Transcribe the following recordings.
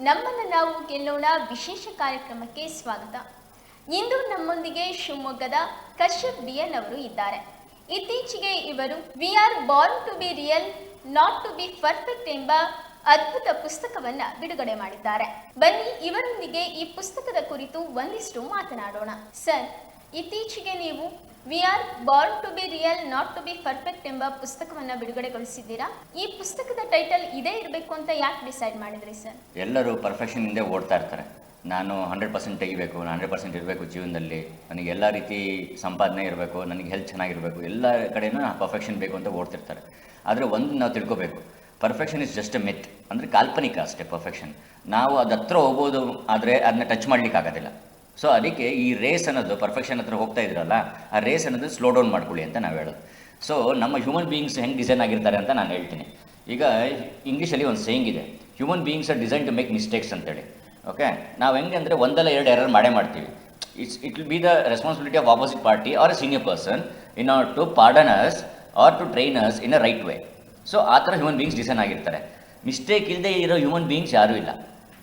ನಮ್ಮನ್ನು ನಾವು ಗೆಲ್ಲೋಣ ವಿಶೇಷ ಕಾರ್ಯಕ್ರಮಕ್ಕೆ ಸ್ವಾಗತ. ಇಂದು ನಮ್ಮೊಂದಿಗೆ ಶಿವಮೊಗ್ಗದ ಕಶ್ಯಪ್ ಬಿಎನ್ ಅವರು ಇದ್ದಾರೆ. ಇತ್ತೀಚೆಗೆ ಇವರು we are born to be real not to be perfect ಎಂಬ ಅದ್ಭುತ ಪುಸ್ತಕವನ್ನ ಬಿಡುಗಡೆ ಮಾಡಿದ್ದಾರೆ. ಬನ್ನಿ ಇವರೊಂದಿಗೆ ಈ ಪುಸ್ತಕದ ಕುರಿತು ಒಂದಿಷ್ಟು ಮಾತನಾಡೋಣ. ಸರ್ ಇತ್ತೀಚೆಗೆ ನೀವು we are born to be real not to be perfect ಎಂಬ ಪುಸ್ತಕವನ್ನ ಬಿಡುಗಡೆಗೊಳಿಸಿದ್ದೀರಾ? ಈ ಪುಸ್ತಕದ ಟೈಟಲ್ ಇದೇ ಇರಬೇಕು ಅಂತ ಯಾಕೆ ಡಿಸೈಡ್ ಮಾಡಿದ್ರಿ ಸರ್ ಎಲ್ಲರೂ ಪರ್ಫೆಕ್ಷನ್ ಹಿಂದೆ ಓಡ್ತಾ ಇರ್ತಾರೆ. ನಾನು ಹಂಡ್ರೆಡ್ ಪರ್ಸೆಂಟ್ ತೆಗಿಬೇಕು, ನಾನು ಹಂಡ್ರೆಡ್ ಪರ್ಸೆಂಟ್ ಇರಬೇಕು ಜೀವನದಲ್ಲಿ. ನನಗೆ ಎಲ್ಲ ರೀತಿ ಸಂಪಾದನೆ ಇರಬೇಕು, ನನಗೆ ಹೆಲ್ತ್ ಚೆನ್ನಾಗಿರಬೇಕು. ಎಲ್ಲ ಕಡೆನೂ ಪರ್ಫೆಕ್ಷನ್ ಬೇಕು ಅಂತ ಓಡ್ತಿರ್ತಾರೆ. ಆದರೆ ಒಂದು ನಾವು ತಿಳ್ಕೊಬೇಕು perfection is just a myth ಅಂದರೆ ಕಾಲ್ಪನಿಕ ಅಷ್ಟೇ ಪರ್ಫೆಕ್ಷನ್ ನಾವು ಅದು ಹತ್ರ ಹೋಗ್ಬೋದು ಆದರೆ ಅದನ್ನ ಟಚ್ ಮಾಡ್ಲಿಕ್ಕೆ ಆಗೋದಿಲ್ಲ ಸೊ ಅದಕ್ಕೆ ಈ ರೇಸ್ ಅನ್ನೋದು ಪರ್ಫೆಕ್ಷನ್ ಹತ್ರ ಹೋಗ್ತಾ ಇದ್ರಲ್ಲ, ಆ ರೇಸ್ ಅನ್ನೋದು ಸ್ಲೋ ಡೌನ್ ಮಾಡ್ಕೊಳ್ಳಿ ಅಂತ ನಾವು ಹೇಳೋದು. ಸೊ ನಮ್ಮ ಹ್ಯೂಮನ್ ಬೀಯಿಂಗ್ಸ್ ಹೆಂಗೆ ಡಿಸೈನ್ ಆಗಿರ್ತಾರೆ ಅಂತ ನಾನು ಹೇಳ್ತೀನಿ. ಈಗ ಇಂಗ್ಲೀಷಲ್ಲಿ ಒಂದು ಸೇಯಿಂಗ್ ಇದೆ. Human beings are design to make mistakes ಅಂತೇಳಿ. ಓಕೆ ನಾವು ಹೆಂಗೆ ಅಂದರೆ ಒಂದಲ್ಲ ಎರಡು ಎರರ್ ಮಾಡೇ ಮಾಡ್ತೀವಿ. It's it will be the responsibility of opposite party or a senior person in or to partners or to trainers in a right way so ಆ ಥರ ಹ್ಯೂಮನ್ ಬೀಯಿಂಗ್ಸ್ ಡಿಸೈನ್ ಆಗಿರ್ತಾರೆ. ಮಿಸ್ಟೇಕ್ ಇಲ್ಲದೆ ಇರೋ ಹ್ಯೂಮನ್ ಬೀಯಿಂಗ್ಸ್ ಯಾರೂ ಇಲ್ಲ.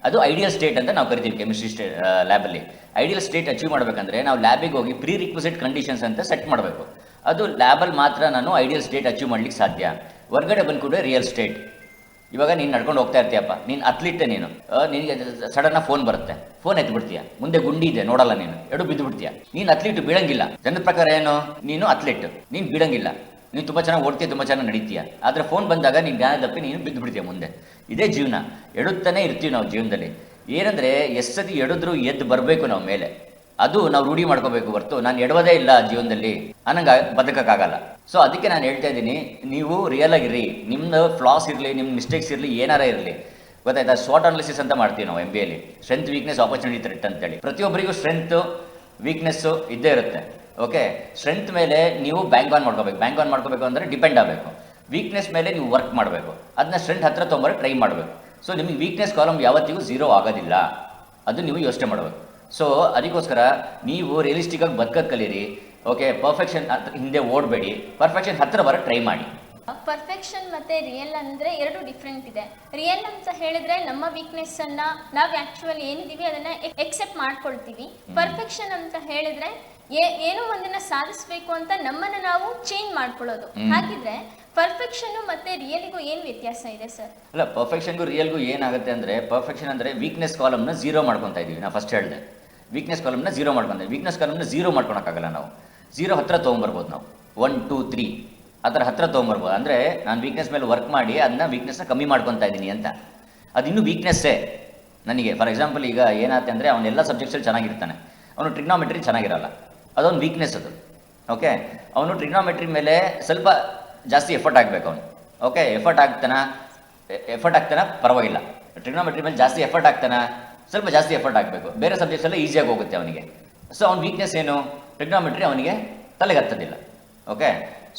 ಅದು ideal state ಅಂತ ನಾವು ಕರಿತೀವಿ ಕೆಮಿಸ್ಟ್ರಿ ಸ್ಟೇ ಲ್ಯಾಬಲ್ಲಿ ಐಡಿಯಲ್ ಸ್ಟೇಟ್ ಅಚೀವ್ ಮಾಡಬೇಕಂದ್ರೆ ನಾವು ಲ್ಯಾಬಿಗೆ ಹೋಗಿ ಪ್ರೀ ರಿಕ್ವಿಸಿಟ್ ಕಂಡೀಷನ್ಸ್ ಅಂತ ಸೆಟ್ ಮಾಡಬೇಕು. ಅದು ಲ್ಯಾಬಲ್ಲಿ ಮಾತ್ರ ನಾನು ಐಡಿಯಲ್ ಸ್ಟೇಟ್ ಅಚೀವ್ ಮಾಡ್ಲಿಕ್ಕೆ ಸಾಧ್ಯ. ಹೊರಗಡೆ ಬಂದ್ಕೊಂಡ್ರೆ ರಿಯಲ್ ಸ್ಟೇಟ್ ಇವಾಗ ನೀನು ನಡ್ಕೊಂಡು ಹೋಗ್ತಾ ಇರ್ತೀಯಪ್ಪ. ನೀನು ಅತ್ಲಿಟ್ಟೆ ನೀನು. ನಿನಗೆ ಸಡನ್ನಾಗಿ ಫೋನ್ ಬರುತ್ತೆ. ಫೋನ್ ಎತ್ಬಿಡ್ತೀಯ. ಮುಂದೆ ಗುಂಡಿ ಇದೆ, ನೋಡಲ್ಲ ನೀನು. ಎಡು ಬಿದ್ದು ಬಿಡ್ತೀಯ ನೀನು ಅತ್ಲೀಟ್ ಬೀಳಂಗಿಲ್ಲ. ಜನದ ಪ್ರಕಾರ ಏನು? ನೀನು ಅಥ್ಲೆಟ್ ನೀನು ಬೀಳಂಗಿಲ್ಲ. ನೀನು ತುಂಬ ಚೆನ್ನಾಗಿ ಓಡ್ತೀಯ, ತುಂಬ ಚೆನ್ನಾಗಿ ನಡೀತೀಯ. ಆದರೆ ಫೋನ್ ಬಂದಾಗ ನೀನು ಜ್ಞಾನ ತಪ್ಪಿ ನೀನು ಬಿದ್ದು ಬಿಡ್ತೀಯ ಮುಂದೆ. ಇದೇ ಜೀವನ. ಎಡುತ್ತಾನೆ ಇರ್ತೀವಿ ನಾವು ಜೀವನದಲ್ಲಿ. ಏನಂದರೆ ಎಷ್ಟು ಎಡದ್ರು ಎದ್ದು ಬರಬೇಕು ನಾವು ಮೇಲೆ. ಅದು ನಾವು ರೂಢಿ ಮಾಡ್ಕೋಬೇಕು ಹೊರತು. ನಾನು ಎಡವದೇ ಇಲ್ಲ ಜೀವನದಲ್ಲಿ. ಅನ್ನಂಗೆ ಬದುಕೋಕ್ಕಾಗಲ್ಲ. ಸೊ ಅದಕ್ಕೆ ನಾನು ಹೇಳ್ತಾ ಇದ್ದೀನಿ, ನೀವು ರಿಯಲ್ ಆಗಿರಿ ನಿಮ್ಮದು ಫ್ಲಾಸ್ ಇರಲಿ ನಿಮ್ಮ ಮಿಸ್ಟೇಕ್ಸ್ ಇರಲಿ, ಏನಾರ ಇರಲಿ. ಗೊತ್ತಾಯ್ತಾ? ಶಾರ್ಟ್ ಅನಾಲಿಸಿಸ್ ಅಂತ ಮಾಡ್ತೀವಿ ನಾವು ಎಂ ಬಿ ಎಲ್ಲಿ ಸ್ಟ್ರೆಂತ್ ವೀಕ್ನೆಸ್ ಆಪರ್ಚುನಿಟಿ ಥ್ರೆಟ್ ಅಂತೇಳಿ. ಪ್ರತಿಯೊಬ್ಬರಿಗೂ ಸ್ಟ್ರೆಂತು ವೀಕ್ನೆಸ್ಸು ಇದ್ದೇ ಇರುತ್ತೆ. ಓಕೆ ಸ್ಟ್ರೆಂತ್ ಮೇಲೆ ನೀವು ಬ್ಯಾಂಕ್ ಆನ್ ಮಾಡ್ಕೋಬೇಕು. ಬ್ಯಾಂಕ್ ಆನ್ ಮಾಡ್ಕೋಬೇಕು ಅಂದರೆ ಡಿಪೆಂಡ್ ಆಗಬೇಕು. ವೀಕ್ನೆಸ್ ಮೇಲೆ ನೀವು ವರ್ಕ್ ಮಾಡಬೇಕು. ಅದನ್ನ ಸ್ಟ್ರೆಂತ್ ಹತ್ರ ತೊಗೊಂಬರೋ ಟ್ರೈ ಮಾಡಬೇಕು. ಸೊ ನಿಮಗೆ ವೀಕ್ನೆಸ್ ಕಾಲಮ್ ಯಾವತ್ತಿಗೂ ಝೀರೋ ಆಗೋದಿಲ್ಲ. ಅದು ನೀವು ಯೋಚನೆ ಮಾಡಬೇಕು. ಸೊ ಅದಕ್ಕೋಸ್ಕರ ನೀವು ರಿಯಲಿಸ್ಟಿಕ್ಕಾಗಿ ಬದುಕೋದು ಕಲೀರಿ ಓಕೆ ಪರ್ಫೆಕ್ಷನ್ ಹಿಂದೆ ಓಡಬೇಡಿ. ಪರ್ಫೆಕ್ಷನ್ ಹತ್ರ ಬರೋ ಟ್ರೈ ಮಾಡಿ. ಪರ್ಫೆಕ್ಷನ್ ಮತ್ತೆ ರಿಯಲ್ ಅಂದ್ರೆ ಎರಡು ಡಿಫ್ರೆಂಟ್ ಇದೆ. ರಿಯಲ್ ಅಂತ ಹೇಳಿದ್ರೆ ನಮ್ಮ ವೀಕ್ನೆಸ್ ಅನ್ನ ನಾವು ಆಕ್ಚುಲಿ ಏನಿದೀವಿ ಅದನ್ನ ಎಕ್ಸೆಪ್ಟ್ ಮಾಡ್ಕೊಳ್ತೀವಿ. ಪರ್ಫೆಕ್ಷನ್ ಅಂತ ಹೇಳಿದ್ರೆ ಏನೋ ಒಂದನ್ನ ಸಾಧಿಸ್ಬೇಕು ಅಂತ ನಮ್ಮನ್ನ ನಾವು ಚೇಂಜ್ ಮಾಡ್ಕೊಳ್ಳೋದು. ಹಾಗಿದ್ರೆ ಪರ್ಫೆಕ್ಷನ್ ಮತ್ತೆ ರಿಯಲ್ಗೂ ಏನ್ ವ್ಯತ್ಯಾಸ ಇದೆ ಸರ್ ಅಲ್ಲ ಪರ್ಫೆಕ್ಷನ್ಗೂ ರಿಯಲ್ಗೂ ಏನಾಗುತ್ತೆ ಅಂದರೆ ಪರ್ಫೆಕ್ಷನ್ ಅಂದರೆ ವೀಕ್ನೆಸ್ ಕಾಲಮ್ನ ಝೀರೋ ಮಾಡ್ಕೊತಾ ಇದ್ದೀವಿ ನಾನು ಫಸ್ಟ್ ಹೇಳಿದೆ. ವೀಕ್ನೆಸ್ ಕಾಲಮ್ನ ಝೀರೋ ಮಾಡ್ಕೊಂಡೆ ವೀಕ್ನೆಸ್ ಕಾಲಮ್ನ ಜೀರೋ ಮಾಡ್ಕೊಳಕ್ಕಾಗಲ್ಲ ನಾವು. ಝೀರೋ ಹತ್ರ ತೊಗೊಂಬರ್ಬೋದು ನಾವು. ಒನ್ ಟೂ ತ್ರೀ ಆ ಥರ ಹತ್ರ ತೊಗೊಂಬರ್ಬೋದು. ಅಂದರೆ ನಾನು ವೀಕ್ನೆಸ್ ಮೇಲೆ ವರ್ಕ್ ಮಾಡಿ ಅದನ್ನ ವೀಕ್ನೆಸ್ನ ಕಮ್ಮಿ ಮಾಡ್ಕೊತಾ ಇದ್ದೀನಿ ಅಂತ. ಅದು ಇನ್ನೂ ವೀಕ್ನೆಸ್ಸೇ ನನಗೆ ಫಾರ್ ಎಕ್ಸಾಂಪಲ್ ಈಗ ಏನಾಗುತ್ತೆ ಅಂದರೆ ಅವನೆಲ್ಲ ಸಬ್ಜೆಕ್ಟ್ಸಲ್ಲಿ ಚೆನ್ನಾಗಿರ್ತಾನೆ. ಅವನು ಟ್ರಿಗ್ನಾಮೆಟ್ರಿ ಚೆನ್ನಾಗಿರಲ್ಲ. ಅದೊಂದು ವೀಕ್ನೆಸ್ ಅದು. ಓಕೆ ಅವನು ಟ್ರಿಗ್ನಾಮೆಟ್ರಿ ಮೇಲೆ ಸ್ವಲ್ಪ ಜಾಸ್ತಿ ಎಫರ್ಟ್ ಆಗಬೇಕು ಅವನು ಓಕೆ ಎಫರ್ಟ್ ಆಗ್ತಾನ ಎಫರ್ಟ್ ಆಗ್ತಾನ ಪರವಾಗಿಲ್ಲ. ಟ್ರಿಗ್ನೋಮೆಟ್ರಿ ಮೇಲೆ ಜಾಸ್ತಿ ಎಫರ್ಟ್ ಆಗ್ತಾನ ಸ್ವಲ್ಪ ಜಾಸ್ತಿ ಎಫರ್ಟ್ ಆಗಬೇಕು ಬೇರೆ ಸಬ್ಜೆಕ್ಟ್ಸ್ ಎಲ್ಲ ಈಸಿಯಾಗಿ ಹೋಗುತ್ತೆ ಅವನಿಗೆ. ಸೊ ಅವ್ನ ವೀಕ್ನೆಸ್ ಏನು? ಟ್ರಿಗ್ನೋಮೆಟ್ರಿ ಅವನಿಗೆ ತಲೆಗೆ ಹತ್ತದಿಲ್ಲ ಓಕೆ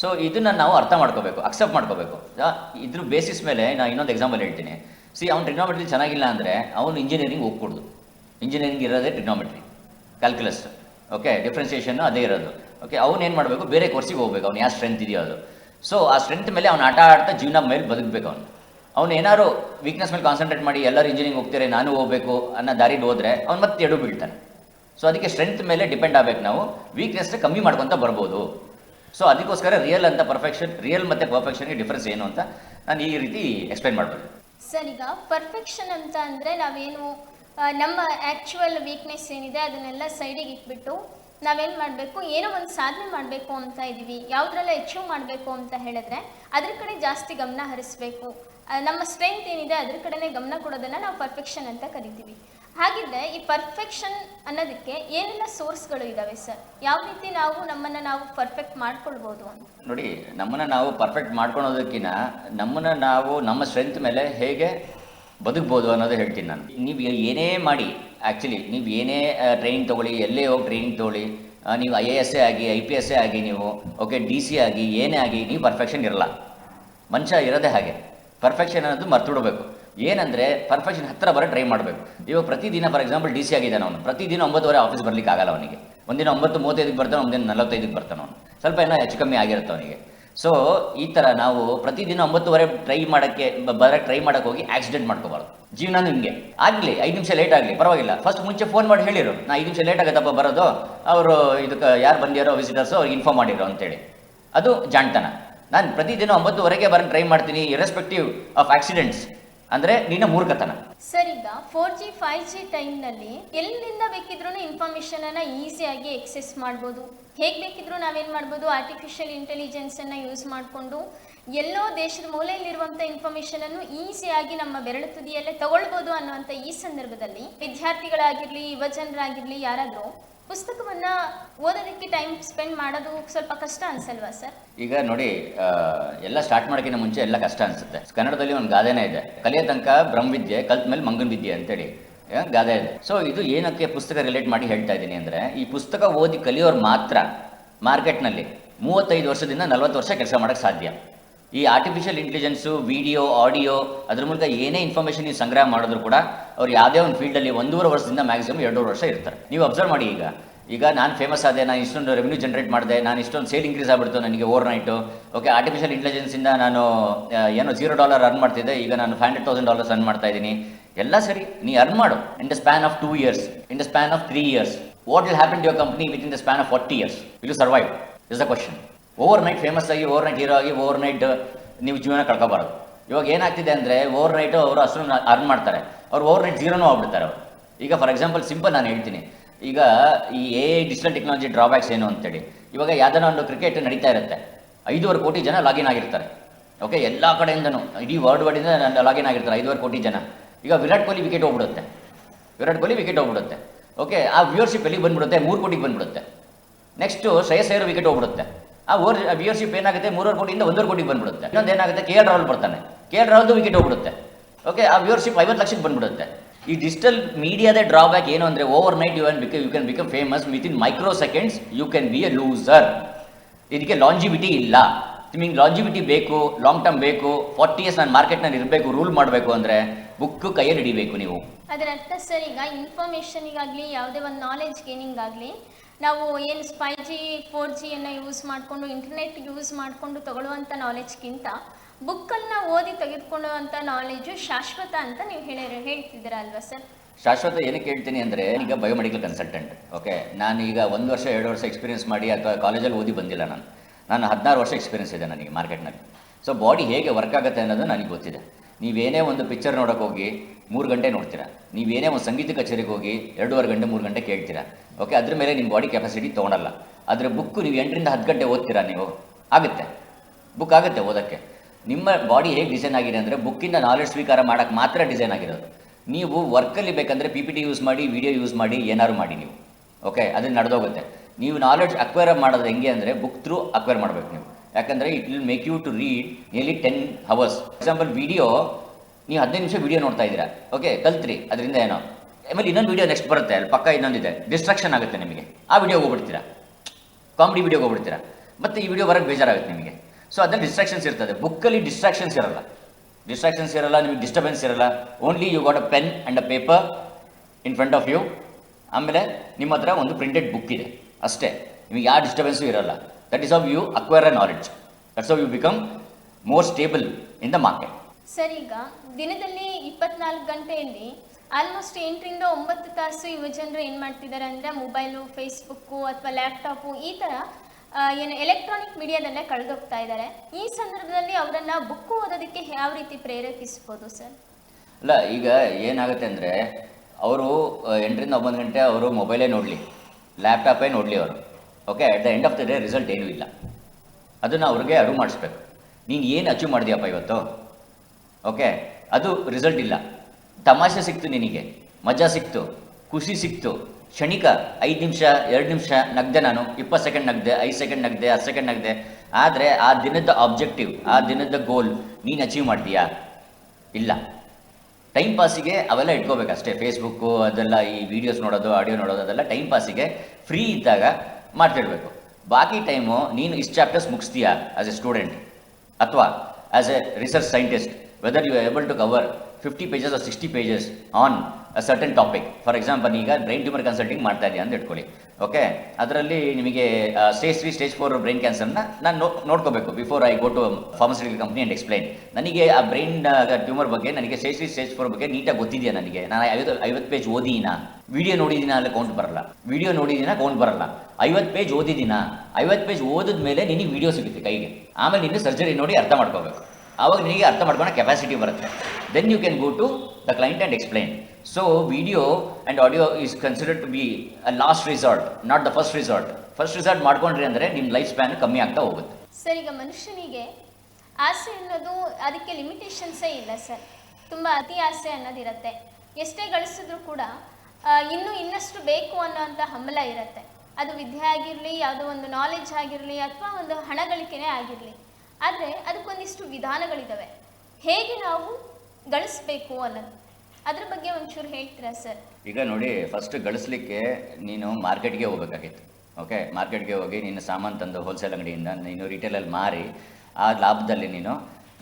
ಸೊ ಇದನ್ನು ನಾವು ಅರ್ಥ ಮಾಡ್ಕೋಬೇಕು ಅಕ್ಸೆಪ್ಟ್ ಮಾಡ್ಕೋಬೇಕು. ಇದ್ರ ಬೇಸಿಸ್ ಮೇಲೆ ನಾನು ಇನ್ನೊಂದು ಎಕ್ಸಾಂಪಲ್ ಹೇಳ್ತೀನಿ. ಸಿ ಅವ್ನು ಟ್ರಿಗ್ನೋಮೆಟ್ರಿ ಚೆನ್ನಾಗಿಲ್ಲ ಅಂದರೆ ಅವನು ಇಂಜಿನಿಯರಿಂಗ್ ಹೋಗ್ಕೊಡ್ದು. ಇಂಜಿನಿಯರಿಂಗ್ ಇರೋದೇ ಟ್ರಿಗ್ನೋಮೆಟ್ರಿ ಕ್ಯಾಲ್ಕುಲಸ್ ಓಕೆ ಡಿಫ್ರೆನ್ಸಿಯೇಷನ್ ಅದೇ ಇರೋದು. ಓಕೆ ಅವ್ನು ಏನು ಮಾಡಬೇಕು? ಬೇರೆ ಕೋರ್ಸಿಗೆ ಹೋಗ್ಬೇಕು. ಅವ್ನು ಯಾವ ಸ್ಟ್ರೆಂತ್ ಇದೆಯೋ ಅದು. ಸೊ ಆ ಸ್ಟ್ರೆಂತ್ ಮೇಲೆ ಅವ್ನು ಆಟ ಆಡ್ತಾ ಜೀವನ ಮೇಲೆ ಬದುಕಬೇಕು ಅವನು. ಅವ್ನು ಏನಾದ್ರು ವೀಕ್ನೆಸ್ ಮೇಲೆ ಕಾನ್ಸಂಟ್ರೇಟ್ ಮಾಡಿ ಎಲ್ಲರೂ ಇಂಜಿನಿಯರಿಂಗ್ ಹೋಗ್ತಾರೆ, ನಾನು ಹೋಗಬೇಕು ಅನ್ನೋ ದಾರಿಗೆ ಹೋದರೆ ಅವ್ನು ಮತ್ತೆ ಎಡು ಬೀಳ್ತಾನೆ. ಸೊ ಅದಕ್ಕೆ ಸ್ಟ್ರೆಂತ್ ಮೇಲೆ ಡಿಪೆಂಡ್ ಆಗಬೇಕು ನಾವು. ವೀಕ್ನೆಸ್ ಕಮ್ಮಿ ಮಾಡ್ಕೊತ ಬರ್ಬೋದು. ಸೊ ಅದಕ್ಕೋಸ್ಕರ ರಿಯಲ್ ಅಂತ ಪರ್ಫೆಕ್ಷನ್ ರಿಯಲ್ ಮತ್ತು ಪರ್ಫೆಕ್ಷನ್ಗೆ ಡಿಫ್ರೆನ್ಸ್ ಏನು ಅಂತ ನಾನು ಈ ರೀತಿ ಎಕ್ಸ್ಪ್ಲೈನ್ ಮಾಡ್ಬೋದು ಸರ್, ಈಗ ಪರ್ಫೆಕ್ಷನ್ ಅಂತ ಅಂದರೆ ನಾವೇನು ನಮ್ಮ ಆ್ಯಕ್ಚುವಲ್ ವೀಕ್ನೆಸ್ ಏನಿದೆ ಅದನ್ನೆಲ್ಲ ಸೈಡಿಗೆ ಇಟ್ಬಿಟ್ಟು ನಾವೇನು ಮಾಡಬೇಕು? ಏನೋ ಒಂದು ಸಾಧನೆ ಮಾಡಬೇಕು ಅಂತ ಇದ್ದೀವಿ ಯಾವುದ್ರಲ್ಲ ಅಚೀವ್ ಮಾಡಬೇಕು ಅಂತ ಹೇಳಿದ್ರೆ ಅದ್ರ ಕಡೆ ಜಾಸ್ತಿ ಗಮನ ಹರಿಸ್ಬೇಕು. ನಮ್ಮ ಸ್ಟ್ರೆಂತ್ ಏನಿದೆ ಅದ್ರ ಕಡೆನೇ ಗಮನ ಕೊಡೋದನ್ನು ನಾವು ಪರ್ಫೆಕ್ಷನ್ ಅಂತ ಕರಿತೀವಿ. ಹಾಗಿದ್ರೆ ಈ ಪರ್ಫೆಕ್ಷನ್ ಅನ್ನೋದಕ್ಕೆ ಏನೆಲ್ಲ ಸೋರ್ಸ್ಗಳು ಇದ್ದಾವೆ ಸರ್ ಯಾವ ರೀತಿ ನಾವು ನಮ್ಮನ್ನು ನಾವು ಪರ್ಫೆಕ್ಟ್ ಮಾಡ್ಕೊಳ್ಬೋದು ಅಂತ? ನೋಡಿ, ನಮ್ಮನ್ನು ನಾವು ಪರ್ಫೆಕ್ಟ್ ಮಾಡ್ಕೊಳೋದಕ್ಕಿಂತ ನಮ್ಮನ್ನು ನಾವು ನಮ್ಮ ಸ್ಟ್ರೆಂತ್ ಮೇಲೆ ಹೇಗೆ ಬದುಕ್ಬೋದು ಅನ್ನೋದು ಹೇಳ್ತೀನಿ ನಾನು. ನೀವು ಏನೇ ಮಾಡಿ ಆ್ಯಕ್ಚುಲಿ ನೀವು ಏನೇ ಟ್ರೈನಿಂಗ್ ತೊಗೊಳ್ಳಿ, ಎಲ್ಲೇ ಹೋಗಿ ಟ್ರೈನಿಂಗ್ ತೊಗೊಳ್ಳಿ ನೀವು ಐ ಎ ಎಸ್ ಎ ಆಗಿ ಐ ಪಿ ಎಸ್ ಎ ಆಗಿ ನೀವು ಓಕೆ ಡಿ ಸಿ ಆಗಿ, ಏನೇ ಆಗಿ, ನೀವು ಪರ್ಫೆಕ್ಷನ್ ಇರಲ್ಲ. ಮನುಷ್ಯ ಇರೋದೇ ಹಾಗೆ. ಪರ್ಫೆಕ್ಷನ್ ಅನ್ನೋದು ಮರ್ತುಬಿಡ್ಬೇಕು ಏನಂದರೆ ಪರ್ಫೆಕ್ಷನ್ ಹತ್ತಿರ ಬರೋ ಟ್ರೈ ಮಾಡಬೇಕು. ಇವಾಗ ಪ್ರತಿದಿನ ಫಾರ್ ಎಕ್ಸಾಂಪಲ್ ಡಿ ಸಿ ಆಗಿದ್ದಾನೆ ಅವನು. ಪ್ರತಿದಿನ ಒಂಬತ್ತುವರೆ ಆಫೀಸ್ ಬರಲಿಕ್ಕೆ ಆಗಲ್ಲ ಅವನಿಗೆ. ಒಂದಿನ ಒಂಬತ್ತು ಮೂವತ್ತೈದಕ್ಕೆ ಬರ್ತಾನೆ, ಒಂದಿನ ನಲವತ್ತೈದಕ್ಕೆ ಬರ್ತಾನೆ ಅವನು. ಸ್ವಲ್ಪ ಏನೋ ಹೆಚ್ಚು ಕಮ್ಮಿ ಆಗಿರುತ್ತೆ ಅವನಿಗೆ. ಸೊ ಈ ಥರ ನಾವು ಪ್ರತಿದಿನ ಒಂಬತ್ತುವರೆ ಟ್ರೈ ಮಾಡೋಕ್ಕೆ ಬರೋಕ್ಕೆ ಟ್ರೈ ಮಾಡೋಕ್ಕೆ ಹೋಗಿ ಆಕ್ಸಿಡೆಂಟ್ ಮಾಡ್ಕೋಬಾರ್ದು. ಜೀವನ ನಿಮಗೆ ಆಗಲಿ, ಐದು ನಿಮಿಷ ಲೇಟ್ ಆಗಲಿ, ಪರವಾಗಿಲ್ಲ. ಫಸ್ಟ್ ಮುಂಚೆ ಫೋನ್ ಮಾಡಿ ಹೇಳಿರು. ನಾ ಐದು ನಿಮಿಷ ಲೇಟ್ ಆಗುತ್ತಪ್ಪ ಬರೋದು. ಅವರು ಇದಕ್ಕೆ ಯಾರು ಬಂದಿರೋ ವಿಸಿಟರ್ಸು ಅವ್ರಿಗೆ ಇನ್ಫಾರ್ಮ್ ಮಾಡಿರೋ ಅಂತೇಳಿ. ಅದು ಜಾಣ್ತನ. ನಾನು ಪ್ರತಿದಿನ ಒಂಬತ್ತುವರೆಗೆ ಬರ ಟ್ರೈ ಮಾಡ್ತೀನಿ ಇರೆಸ್ಪೆಕ್ಟಿವ್ ಆಫ್ ಆಕ್ಸಿಡೆಂಟ್ಸ್ ಅಂದ್ರೆ ನಿನ್ನ ಮೂರ್ಖತನ. ಸರ್ ಈಗ ಫೋರ್ ಜಿ ಫೈವ್ ಜಿ ಟೈಮ್ನಲ್ಲಿ ಎಲ್ಲಿಂದ ಬೇಕಿದ್ರೂ ಅನ್ನ ಈಸಿಯಾಗಿ ಎಕ್ಸೆಸ್ ಮಾಡ್ಬೋದು. ಹೇಗೆ ಬೇಕಿದ್ರು ನಾವೇನು ಮಾಡ್ಬೋದು? ಆರ್ಟಿಫಿಷಿಯಲ್ ಇಂಟೆಲಿಜೆನ್ಸನ್ನು ಯೂಸ್ ಮಾಡಿಕೊಂಡು ಎಲ್ಲೋ ದೇಶದ ಮೂಲೆಯಲ್ಲಿರುವಂಥ ಇನ್ಫಾರ್ಮೇಷನನ್ನು ಈಸಿಯಾಗಿ ನಮ್ಮ ಬೆರಳು ತುದಿಯಲ್ಲೇ ತಗೊಳ್ಬೋದು ಅನ್ನುವಂಥ ಈ ಸಂದರ್ಭದಲ್ಲಿ ವಿದ್ಯಾರ್ಥಿಗಳಾಗಿರಲಿ, ಯುವಜನರಾಗಿರಲಿ ಯಾರಾದರೂ ಪುಸ್ತಕವನ್ನು ಓದೋದಕ್ಕೆ ಟೈಮ್ ಸ್ಪೆಂಡ್ ಮಾಡೋದು ಸ್ವಲ್ಪ ಕಷ್ಟ ಅನ್ಸಲ್ವಾ ಸರ್? ಈಗ ನೋಡಿ ಎಲ್ಲ ಸ್ಟಾರ್ಟ್ ಮಾಡೋಕ್ಕಿಂತ ಮುಂಚೆ ಎಲ್ಲ ಕಷ್ಟ ಅನಿಸುತ್ತೆ. ಕನ್ನಡದಲ್ಲಿ ಒಂದು ಗಾದೆನೇ ಇದೆ. ಕಲಿಯ ತನಕ ಬ್ರಹ್ಮವಿದ್ಯೆ ಕಲ್ತ ಮೇಲೆ ಮಂಗನ ವಿದ್ಯೆ ಅಂತೇಳಿ. ಗಾದೆ? ಸೊ ಇದು ಏನಕ್ಕೆ ಪುಸ್ತಕ ರಿಲೇಟ್ ಮಾಡಿ ಹೇಳ್ತಾ ಇದ್ದೀನಿ ಅಂದರೆ, ಈ ಪುಸ್ತಕ ಓದಿ ಕಲಿಯೋರು ಮಾತ್ರ ಮಾರ್ಕೆಟ್ನಲ್ಲಿ ಮೂವತ್ತೈದು ವರ್ಷದಿಂದ ನಲವತ್ತು ವರ್ಷ ಕೆಲಸ ಮಾಡೋಕ್ಕೆ ಸಾಧ್ಯ. ಈ ಆರ್ಟಿಫಿಷಿಯಲ್ ಇಂಟೆಲಿಜೆನ್ಸು ವಿಡಿಯೋ ಆಡಿಯೋ ಅದ್ರ ಮೂಲಕ ಏನೇ ಇನ್ಫಾರ್ಮೇಷನ್ ನೀವು ಸಂಗ್ರಹ ಮಾಡಿದ್ರು ಕೂಡ, ಅವ್ರು ಯಾವುದೇ ಒಂದು ಫೀಲ್ಡಲ್ಲಿ ಒಂದೂವರೆ ವರ್ಷದಿಂದ ಮ್ಯಾಕ್ಸಿಮಮ್ ಎರಡೂವರೆ ವರ್ಷ ಇರ್ತಾರೆ. ನೀವು ಅಬ್ಸರ್ವ್ ಮಾಡಿ ಈಗ. ಈಗ ನಾನು ಫೇಮಸ್ ಆದೆ, ನಾನು ಇಷ್ಟೊಂದು ರೆವೆನ್ಯೂ ಜನರೇಟ್ ಮಾಡಿದೆ, ನಾನು ಇಷ್ಟೊಂದು ಸೇಲ್ ಇನ್ಕ್ರೀಸ್ ಆಗ್ಬಿಡ್ತು ನನಗೆ ಓವರ್ ನೈಟು ಓಕೆ ಆರ್ಟಿಫಿಷಿಯಲ್ ಇಂಟೆಲಿಜೆನ್ಸಿಂದ ನಾನು ಏನೋ ಜೀರೋ ಡಾಲರ್ ಅರ್ನ್ ಮಾಡ್ತಿದ್ದೆ, ಈಗ ನಾನು five hundred thousand dollars earn ಮಾಡ್ತಾ ಇದ್ದೀನಿ. ಎಲ್ಲ ಸರಿ, ನೀ ಅರ್ನ್ ಮಾಡು. In the span of two years in the span of three years what will happen to your company within the span of forty years will you survive is the question overnight famous ಆಗಿ overnight hero ಆಗಿ over night ನೀವು ಜೀವನ ಕಳ್ಕೊಬಾರ್ದು. ಇವಾಗ ಏನಾಗ್ತಿದೆ ಅಂದರೆ over night ಅವರು ಅಷ್ಟು earn ಮಾಡ್ತಾರೆ. ಅವ್ರು ಓವರ್ ನೈಟ್ ಜೀರೋನೂ ಆಗ್ಬಿಡ್ತಾರೆ ಅವರು. ಈಗ ಫಾರ್ ಎಕ್ಸಾಂಪಲ್ ಸಿಂಪಲ್ ನಾನು ಹೇಳ್ತೀನಿ. ಈಗ ಈ ಎ ಡಿಜಿಟಲ್ ಟೆಕ್ನಾಲಜಿ ಡ್ರಾಬ್ಯಾಕ್ಸ್ ಏನು ಅಂತೇಳಿ. ಇವಾಗ ಯಾವ್ದಾನ ಒಂದು ಕ್ರಿಕೆಟ್ ನಡೀತಾ ಇರುತ್ತೆ. ಐದೂವರೆ ಕೋಟಿ ಜನ ಲಾಗಿನ್ ಆಗಿರ್ತಾರೆ. ಓಕೆ ಎಲ್ಲ ಕಡೆಯಿಂದನೂ, ಇಡೀ ವರ್ಲ್ಡ್ ವೈಡಿಂದ ಲಾಗಿನ್ ಆಗಿರ್ತಾರೆ, ಐದೂವರೆ ಕೋಟಿ ಜನ. ಈಗ ವಿರಾಟ್ ಕೊಹ್ಲಿ ವಿಕೆಟ್ ಹೋಗ್ಬಿಡುತ್ತೆ. ವಿರಾಟ್ ಕೊಹ್ಲಿ ವಿಕೆಟ್ ಹೋಗ್ಬಿಡುತ್ತೆ. ಓಕೆ ಆ ವ್ಯೂವರ್ಶಿಪ್ ಎಲ್ಲಿಗೆ ಬಂದ್ಬಿಡುತ್ತೆ? ಮೂರು ಕೋಟಿಗೆ ಬಂದ್ಬಿಡುತ್ತೆ. ನೆಕ್ಸ್ಟು ಶ್ರೇಯಸ್ ಅಯ್ಯರ್ ವಿಕೆಟ್ ಹೋಗ್ಬಿಡುತ್ತೆ. ಆ ಓವರ್ ವ್ಯೂವರ್ಶಿಪ್ ಏನಾಗುತ್ತೆ? ಮೂರುವರೆ ಕೋಟಿಯಿಂದ ಒಂದೂವರೆ ಕೋಟಿಗೆ ಬಂದ್ಬಿಡುತ್ತೆ. ಇನ್ನೊಂದು ಏನಾಗುತ್ತೆ? ಕೆ ಎಲ್ ರಾಹುಲ್ ಬರ್ತಾನೆ. ಕೆ ಎಲ್ ರಾಹುಲ್ದು ವಿಕೆಟ್ ಹೋಗ್ಬಿಡುತ್ತೆ. ಓಕೆ ಆ ವ್ಯೂವರ್ಶಿಪ್ ಐವತ್ತು ಲಕ್ಷಕ್ಕೆ ಬಂದ್ಬಿಡುತ್ತೆ. ಈ ಡಿಜಿಟಲ್ ಮೀಡಿಯಾದ ಡ್ರಾಬ್ಯಾಕ್ ಏನು ಅಂದರೆ overnight you and become you can become famous within microseconds you can be a loser ಇದಕ್ಕೆ ಲಾಂಜಿವಿಟಿ ಇಲ್ಲ. ನಿಮಗೆ ಲಾಂಜಿವಿಟಿ ಬೇಕು ಲಾಂಗ್ ಟರ್ಮ್ ಬೇಕು ಫಾರ್ಟಿ ಇಯರ್ಸ್ ನಾನು ಮಾರ್ಕೆಟ್ನಲ್ಲಿ ಇರಬೇಕು ರೂಲ್ ಮಾಡಬೇಕು ಅಂದರೆ ಬುಕ್ಕು ಕೈಯಲ್ಲಿ ಹಿಡಿಬೇಕು ನೀವು. ಅದರ ಅರ್ಥ ಸರ್ ಈಗ ಆಗಲಿ ಯಾವುದೇ ಒಂದು ನಾಲೆಜ್ ಗೇನಿಂಗ್ ಆಗಲಿ ನಾವು ಏನು ಫೈ ಜಿ ಫೋರ್ ಜಿಯನ್ನು ಯೂಸ್ ಮಾಡಿಕೊಂಡು ಇಂಟರ್ನೆಟ್ ಯೂಸ್ ಮಾಡಿಕೊಂಡು ತಗೊಳ್ಳುವಂಥ ನಾಲೆಜ್ಗಿಂತ ಬುಕ್ಕನ್ನು ಓದಿ ತೆಗೆದುಕೊಳ್ಳುವಂಥ ನಾಲೆಜು ಶಾಶ್ವತ ಅಂತ ನೀವು ಹೇಳಿ ಹೇಳ್ತಿದ್ದೀರಾ ಅಲ್ವಾ ಸರ್? ಶಾಶ್ವತ ಏನಕ್ಕೆ ಹೇಳ್ತೀನಿ ಅಂದರೆ ಈಗ ಬಯೋಮೆಡಿಕಲ್ ಕನ್ಸಲ್ಟೆಂಟ್ ಓಕೆ ನಾನು ಈಗ ಒಂದು ವರ್ಷ ಎರಡು ವರ್ಷ ಎಕ್ಸ್ಪೀರಿಯನ್ಸ್ ಮಾಡಿ ಅಥವಾ ಕಾಲೇಜಲ್ಲಿ ಓದಿ ಬಂದಿಲ್ಲ ನಾನು. ನಾನು ಹದಿನಾರು ವರ್ಷ ಎಕ್ಸ್ಪೀರಿಯನ್ಸ್ ಇದೆ ನನಗೆ ಮಾರ್ಕೆಟ್ನಲ್ಲಿ ಸೊ ಬಾಡಿ ಹೇಗೆ ವರ್ಕ್ ಆಗುತ್ತೆ ಅನ್ನೋದು ನನಗೆ ಗೊತ್ತಿದೆ. ನೀವೇನೇ ಒಂದು ಪಿಕ್ಚರ್ ನೋಡೋಕೆ ಹೋಗಿ ಮೂರು ಗಂಟೆ ನೋಡ್ತೀರಾ? ನೀವೇನೇ ಒಂದು ಸಂಗೀತ ಕಚೇರಿಗೆ ಹೋಗಿ ಎರಡೂವರೆ ಗಂಟೆ, ಮೂರು ಗಂಟೆ ಕೇಳ್ತೀರಾ? ಓಕೆ ಅದ್ರ ಮೇಲೆ ನಿಮ್ಮ ಬಾಡಿ ಕೆಪಾಸಿಟಿ ತೊಗೊಳಲ್ಲ. ಆದರೆ ಬುಕ್ ನೀವು ಎಂಟರಿಂದ ಹತ್ತು ಗಂಟೆ ಓದ್ತೀರಾ ನೀವು? ಆಗುತ್ತೆ. ಬುಕ್ ಆಗುತ್ತೆ ಓದೋಕ್ಕೆ. ನಿಮ್ಮ ಬಾಡಿ ಹೇಗೆ ಡಿಸೈನ್ ಆಗಿದೆ ಅಂದರೆ ಬುಕ್ಕಿಂದ ನಾಲೆಡ್ಜ್ ಸ್ವೀಕಾರ ಮಾಡೋಕ್ಕೆ ಮಾತ್ರ ಡಿಸೈನ್ ಆಗಿರೋದು. ನೀವು ವರ್ಕಲ್ಲಿ ಬೇಕಂದರೆ ಪಿ ಪಿ ಟಿ ಯೂಸ್ ಮಾಡಿ ವಿಡಿಯೋ ಯೂಸ್ ಮಾಡಿ, ಏನಾದ್ರು ಮಾಡಿ ನೀವು. ಓಕೆ ಅದನ್ನು ನಡೆದೋಗುತ್ತೆ. ನೀವು ನಾಲೆಡ್ಜ್ ಅಕ್ವೈರ್ ಮಾಡೋದು ಹೆಂಗೆ ಅಂದರೆ ಬುಕ್ ಥ್ರೂ ಅಕ್ವೈರ್ ಮಾಡಬೇಕು ನೀವು. ಯಾಕಂದರೆ it will make you to read nearly ten hours example video ನೀವು ಹದಿನೈದು ನಿಮಿಷ ವಿಡಿಯೋ ನೋಡ್ತಾ ಇದ್ದೀರಾ? ಓಕೆ ಕಲ್ತ್ರಿ, ಅದರಿಂದ ಏನೋ. ಆಮೇಲೆ ಇನ್ನೊಂದು ವಿಡಿಯೋ ನೆಕ್ಸ್ಟ್ ಬರುತ್ತೆ, ಅಲ್ಲಿ ಪಕ್ಕ ಇನ್ನೊಂದಿದೆ. ಡಿಸ್ಟ್ರಾಕ್ಷನ್ ಆಗುತ್ತೆ ನಿಮಗೆ. ಆ ವಿಡಿಯೋಗೆ ಹೋಗ್ಬಿಡ್ತೀರಾ? ಕಾಮಿಡಿ ವಿಡಿಯೋಗೆ ಹೋಗ್ಬಿಡ್ತೀರಾ? ಮತ್ತೆ ಈ ವಿಡಿಯೋ ಬರೋಕ್ಕೆ ಬೇಜಾರಾಗುತ್ತೆ ನಿಮಗೆ. ಸೊ ಅದನ್ನು ಡಿಸ್ಟ್ರಾಕ್ಷನ್ಸ್ ಇರ್ತದೆ. ಬುಕ್ಕಲ್ಲಿ ಡಿಸ್ಟ್ರಾಕ್ಷನ್ಸ್ ಇರಲ್ಲ. ಡಿಸ್ಟ್ರಾಕ್ಷನ್ಸ್ ಇರಲ್ಲ, ನಿಮಗೆ ಡಿಸ್ಟರ್ಬೆನ್ಸ್ ಇರಲ್ಲ. Only you got a pen and a paper in front of you ಆಮೇಲೆ ನಿಮ್ಮ ಹತ್ರ ಒಂದು ಪ್ರಿಂಟೆಡ್ ಬುಕ್ ಇದೆ. ಅಷ್ಟೇ. ನಿಮಗೆ ಯಾವ ಡಿಸ್ಟರ್ಬೆನ್ಸು ಇರಲ್ಲ. That is of you acquire a knowledge That's of you become more stable in the market sir ಈಗ ದಿನದಲ್ಲಿ ಇಪ್ಪತ್ನಾಲ್ಕು ಗಂಟೆಯಲ್ಲಿ ಆಲ್ಮೋಸ್ಟ್ ಎಂಟರಿಂದ ಒಂಬತ್ತು ತಾಸು ಯುವಜನರು ಏನು ಮಾಡ್ತಿದ್ದಾರೆ ಅಂದರೆ ಮೊಬೈಲು ಫೇಸ್ಬುಕ್ಕು ಅಥವಾ ಲ್ಯಾಪ್ಟಾಪು ಈ ಥರ ಏನು ಎಲೆಕ್ಟ್ರಾನಿಕ್ ಮೀಡಿಯಾದಲ್ಲೇ ಕಳೆದೋಗ್ತಾ ಇದ್ದಾರೆ. ಈ ಸಂದರ್ಭದಲ್ಲಿ ಅವರನ್ನು ಬುಕ್ಕು ಓದೋದಕ್ಕೆ ಯಾವ ರೀತಿ ಪ್ರೇರೇಪಿಸ್ಬೋದು ಸರ್? ಅಲ್ಲ ಈಗ ಏನಾಗುತ್ತೆ ಅಂದರೆ ಅವರು ಎಂಟರಿಂದ ಒಂಬತ್ತು ಗಂಟೆ ಅವರು ಮೊಬೈಲೇ ನೋಡಲಿ ಲ್ಯಾಪ್ಟಾಪೇ ನೋಡಲಿ ಅವರು. Okay at the end of the day result ಏನೂ ಇಲ್ಲ. ಅದನ್ನು ಅವ್ರಿಗೆ ಅರಿವು ಮಾಡಿಸ್ಬೇಕು. ನೀನು ಏನು ಅಚೀವ್ ಮಾಡಿದ್ಯಪ್ಪ ಇವತ್ತು? ಓಕೆ ಅದು ರಿಸಲ್ಟ್ ಇಲ್ಲ. ತಮಾಷೆ ಸಿಕ್ತು ನಿನಗೆ. ಮಜಾ ಸಿಕ್ತು. ಖುಷಿ ಸಿಕ್ತು. ಕ್ಷಣಿಕ ಐದು ನಿಮಿಷ, ಎರಡು ನಿಮಿಷ ನಗ್ದೆ ನಾನು. ಇಪ್ಪತ್ತು ಸೆಕೆಂಡ್ ನಗ್ದೆ, ಐದು ಸೆಕೆಂಡ್ ನಗ್ದೆ, ಹತ್ತು ಸೆಕೆಂಡ್ ನಗ್ದೆ. ಆದರೆ ಆ ದಿನದ ಆಬ್ಜೆಕ್ಟಿವ್ ಆ ದಿನದ ಗೋಲ್ ನೀನು ಅಚೀವ್ ಮಾಡ್ತೀಯಾ? ಇಲ್ಲ. ಟೈಮ್ ಪಾಸಿಗೆ ಅವೆಲ್ಲ ಇಟ್ಕೋಬೇಕಷ್ಟೇ. ಫೇಸ್ಬುಕ್ಕು ಅದೆಲ್ಲ ಈ ವಿಡಿಯೋಸ್ ನೋಡೋದು ಆಡಿಯೋ ನೋಡೋದು, ಅದೆಲ್ಲ ಟೈಮ್ ಪಾಸಿಗೆ ಫ್ರೀ ಇದ್ದಾಗ ಮಾಡ್ತಿರ್ಬೇಕು ಬಾಕಿ ಟೈಮು ನೀನು ಇಷ್ಟು ಚಾಪ್ಟರ್ಸ್ ಮುಗಿಸ್ತೀಯಾ ಆಸ್ ಎ ಸ್ಟೂಡೆಂಟ್ ಅಥವಾ as a research scientist whether you able to cover fifty pages or sixty pages on certain topic for example ಈಗ ಬ್ರೈನ್ ಟ್ಯೂಮರ್ ಕನ್ಸಲ್ಟಿಂಗ್ ಮಾಡ್ತಾ ಇದೆಯಾ ಅಂತ ಇಟ್ಕೊಳ್ಳಿ. ಓಕೆ ಅದರಲ್ಲಿ ನಿಮಗೆ stage three stage four brain ಕ್ಯಾನ್ಸರ್ನ ನಾನು ನೋಡ್ಕೋಬೇಕು before I go to pharmaceutical company and explain ನನಗೆ ಆ ಬ್ರೈನ್ ಟ್ಯೂಮರ್ ಬಗ್ಗೆ, ನನಗೆ ಸ್ಟೇಜ್ ತ್ರೀ ಸ್ಟೇಜ್ ಫೋರ್ ಬಗ್ಗೆ ನೀಟಾಗಿ ಗೊತ್ತಿದೆಯಾ ನನಗೆ? ನಾನು ಐವತ್ತು ಐವತ್ತು ಪೇಜ್ ಓದಿನ? ವಿಡಿಯೋ ನೋಡಿದಿನ ಅಲ್ಲಿ ಕೌಂಟ್ ಬರಲ್ಲ. ವಿಡಿಯೋ ನೋಡಿದಿನ ಕೌಂಟ್ ಬರಲ್ಲ. ಐವತ್ತು ಪೇಜ್ ಓದಿದಿನ? ಐವತ್ತು ಪೇಜ್ ಓದಿದ ಮೇಲೆ ನಿನಗೆ ವಿಡಿಯೋ ಸಿಗುತ್ತೆ ಕೈಗೆ. ಆಮೇಲೆ ನೀನು ಸರ್ಜರಿ ನೋಡಿ ಅರ್ಥ ಮಾಡ್ಕೋಬೇಕು. ಆವಾಗ ನಿನಗೆ ಅರ್ಥ ಮಾಡ್ಕೊಳ್ಳೋ ಕೆಪಾಸಿಟಿ ಬರುತ್ತೆ. Then you can go to the client and explain so video and audio is considered to be a last resort not the first resort first result ಮಾಡ್ಕೊಂಡ್ರಿ ಅಂದ್ರೆ ನಿಮ್ಮ ಲೈಫ್ ಸ್ಪ್ಯಾನ್ ಕಮ್ಮಿ ಆಗ್ತಾ ಹೋಗುತ್ತೆ. ಸರ್ ಈಗ ಮನುಷ್ಯನಿಗೆ ಆಸೆ ಅನ್ನೋದು ಅದಕ್ಕೆ ಲಿಮಿಟೇಷನ್ಸೇ ಇಲ್ಲ ಸರ್ ತುಂಬಾ ಅತಿ ಆಸೆ ಅನ್ನೋದಿರುತ್ತೆ ಎಷ್ಟೇ ಗಳಿಸಿದ್ರು ಕೂಡ ಇನ್ನೂ ಇನ್ನಷ್ಟು ಬೇಕು ಅನ್ನೋಂಥ ಹಂಬಲ ಇರುತ್ತೆ. ಅದು ವಿದ್ಯೆ ಆಗಿರಲಿ, ಯಾವುದೋ ಒಂದು ನಾಲೆಜ್ ಆಗಿರಲಿ, ಅಥವಾ ಒಂದು ಹಣ ಗಳಿಕೆನೇ ಆಗಿರಲಿ. ಆದರೆ ಅದಕ್ಕೊಂದಿಷ್ಟು ವಿಧಾನಗಳಿದ್ದಾವೆ ಹೇಗೆ ನಾವು ಗಳಿಸ್ಬೇಕು ಅನ್ನೋದು? ಅದ್ರ ಬಗ್ಗೆ ಒಂಚೂರು ಹೇಳ್ತೀರಾ ಸರ್? ಈಗ ನೋಡಿ ಫಸ್ಟ್ ಗಳಿಸ್ಲಿಕ್ಕೆ ನೀನು ಮಾರ್ಕೆಟ್ಗೆ ಹೋಗ್ಬೇಕಾಗಿತ್ತು ಓಕೆ ಮಾರ್ಕೆಟ್ಗೆ ಹೋಗಿ ನೀನು ಸಾಮಾನು ತಂದು ಹೋಲ್ಸೇಲ್ ಅಂಗಡಿಯಿಂದ ನೀನು ರಿಟೇಲಲ್ಲಿ ಮಾರಿ, ಆ ಲಾಭದಲ್ಲಿ ನೀನು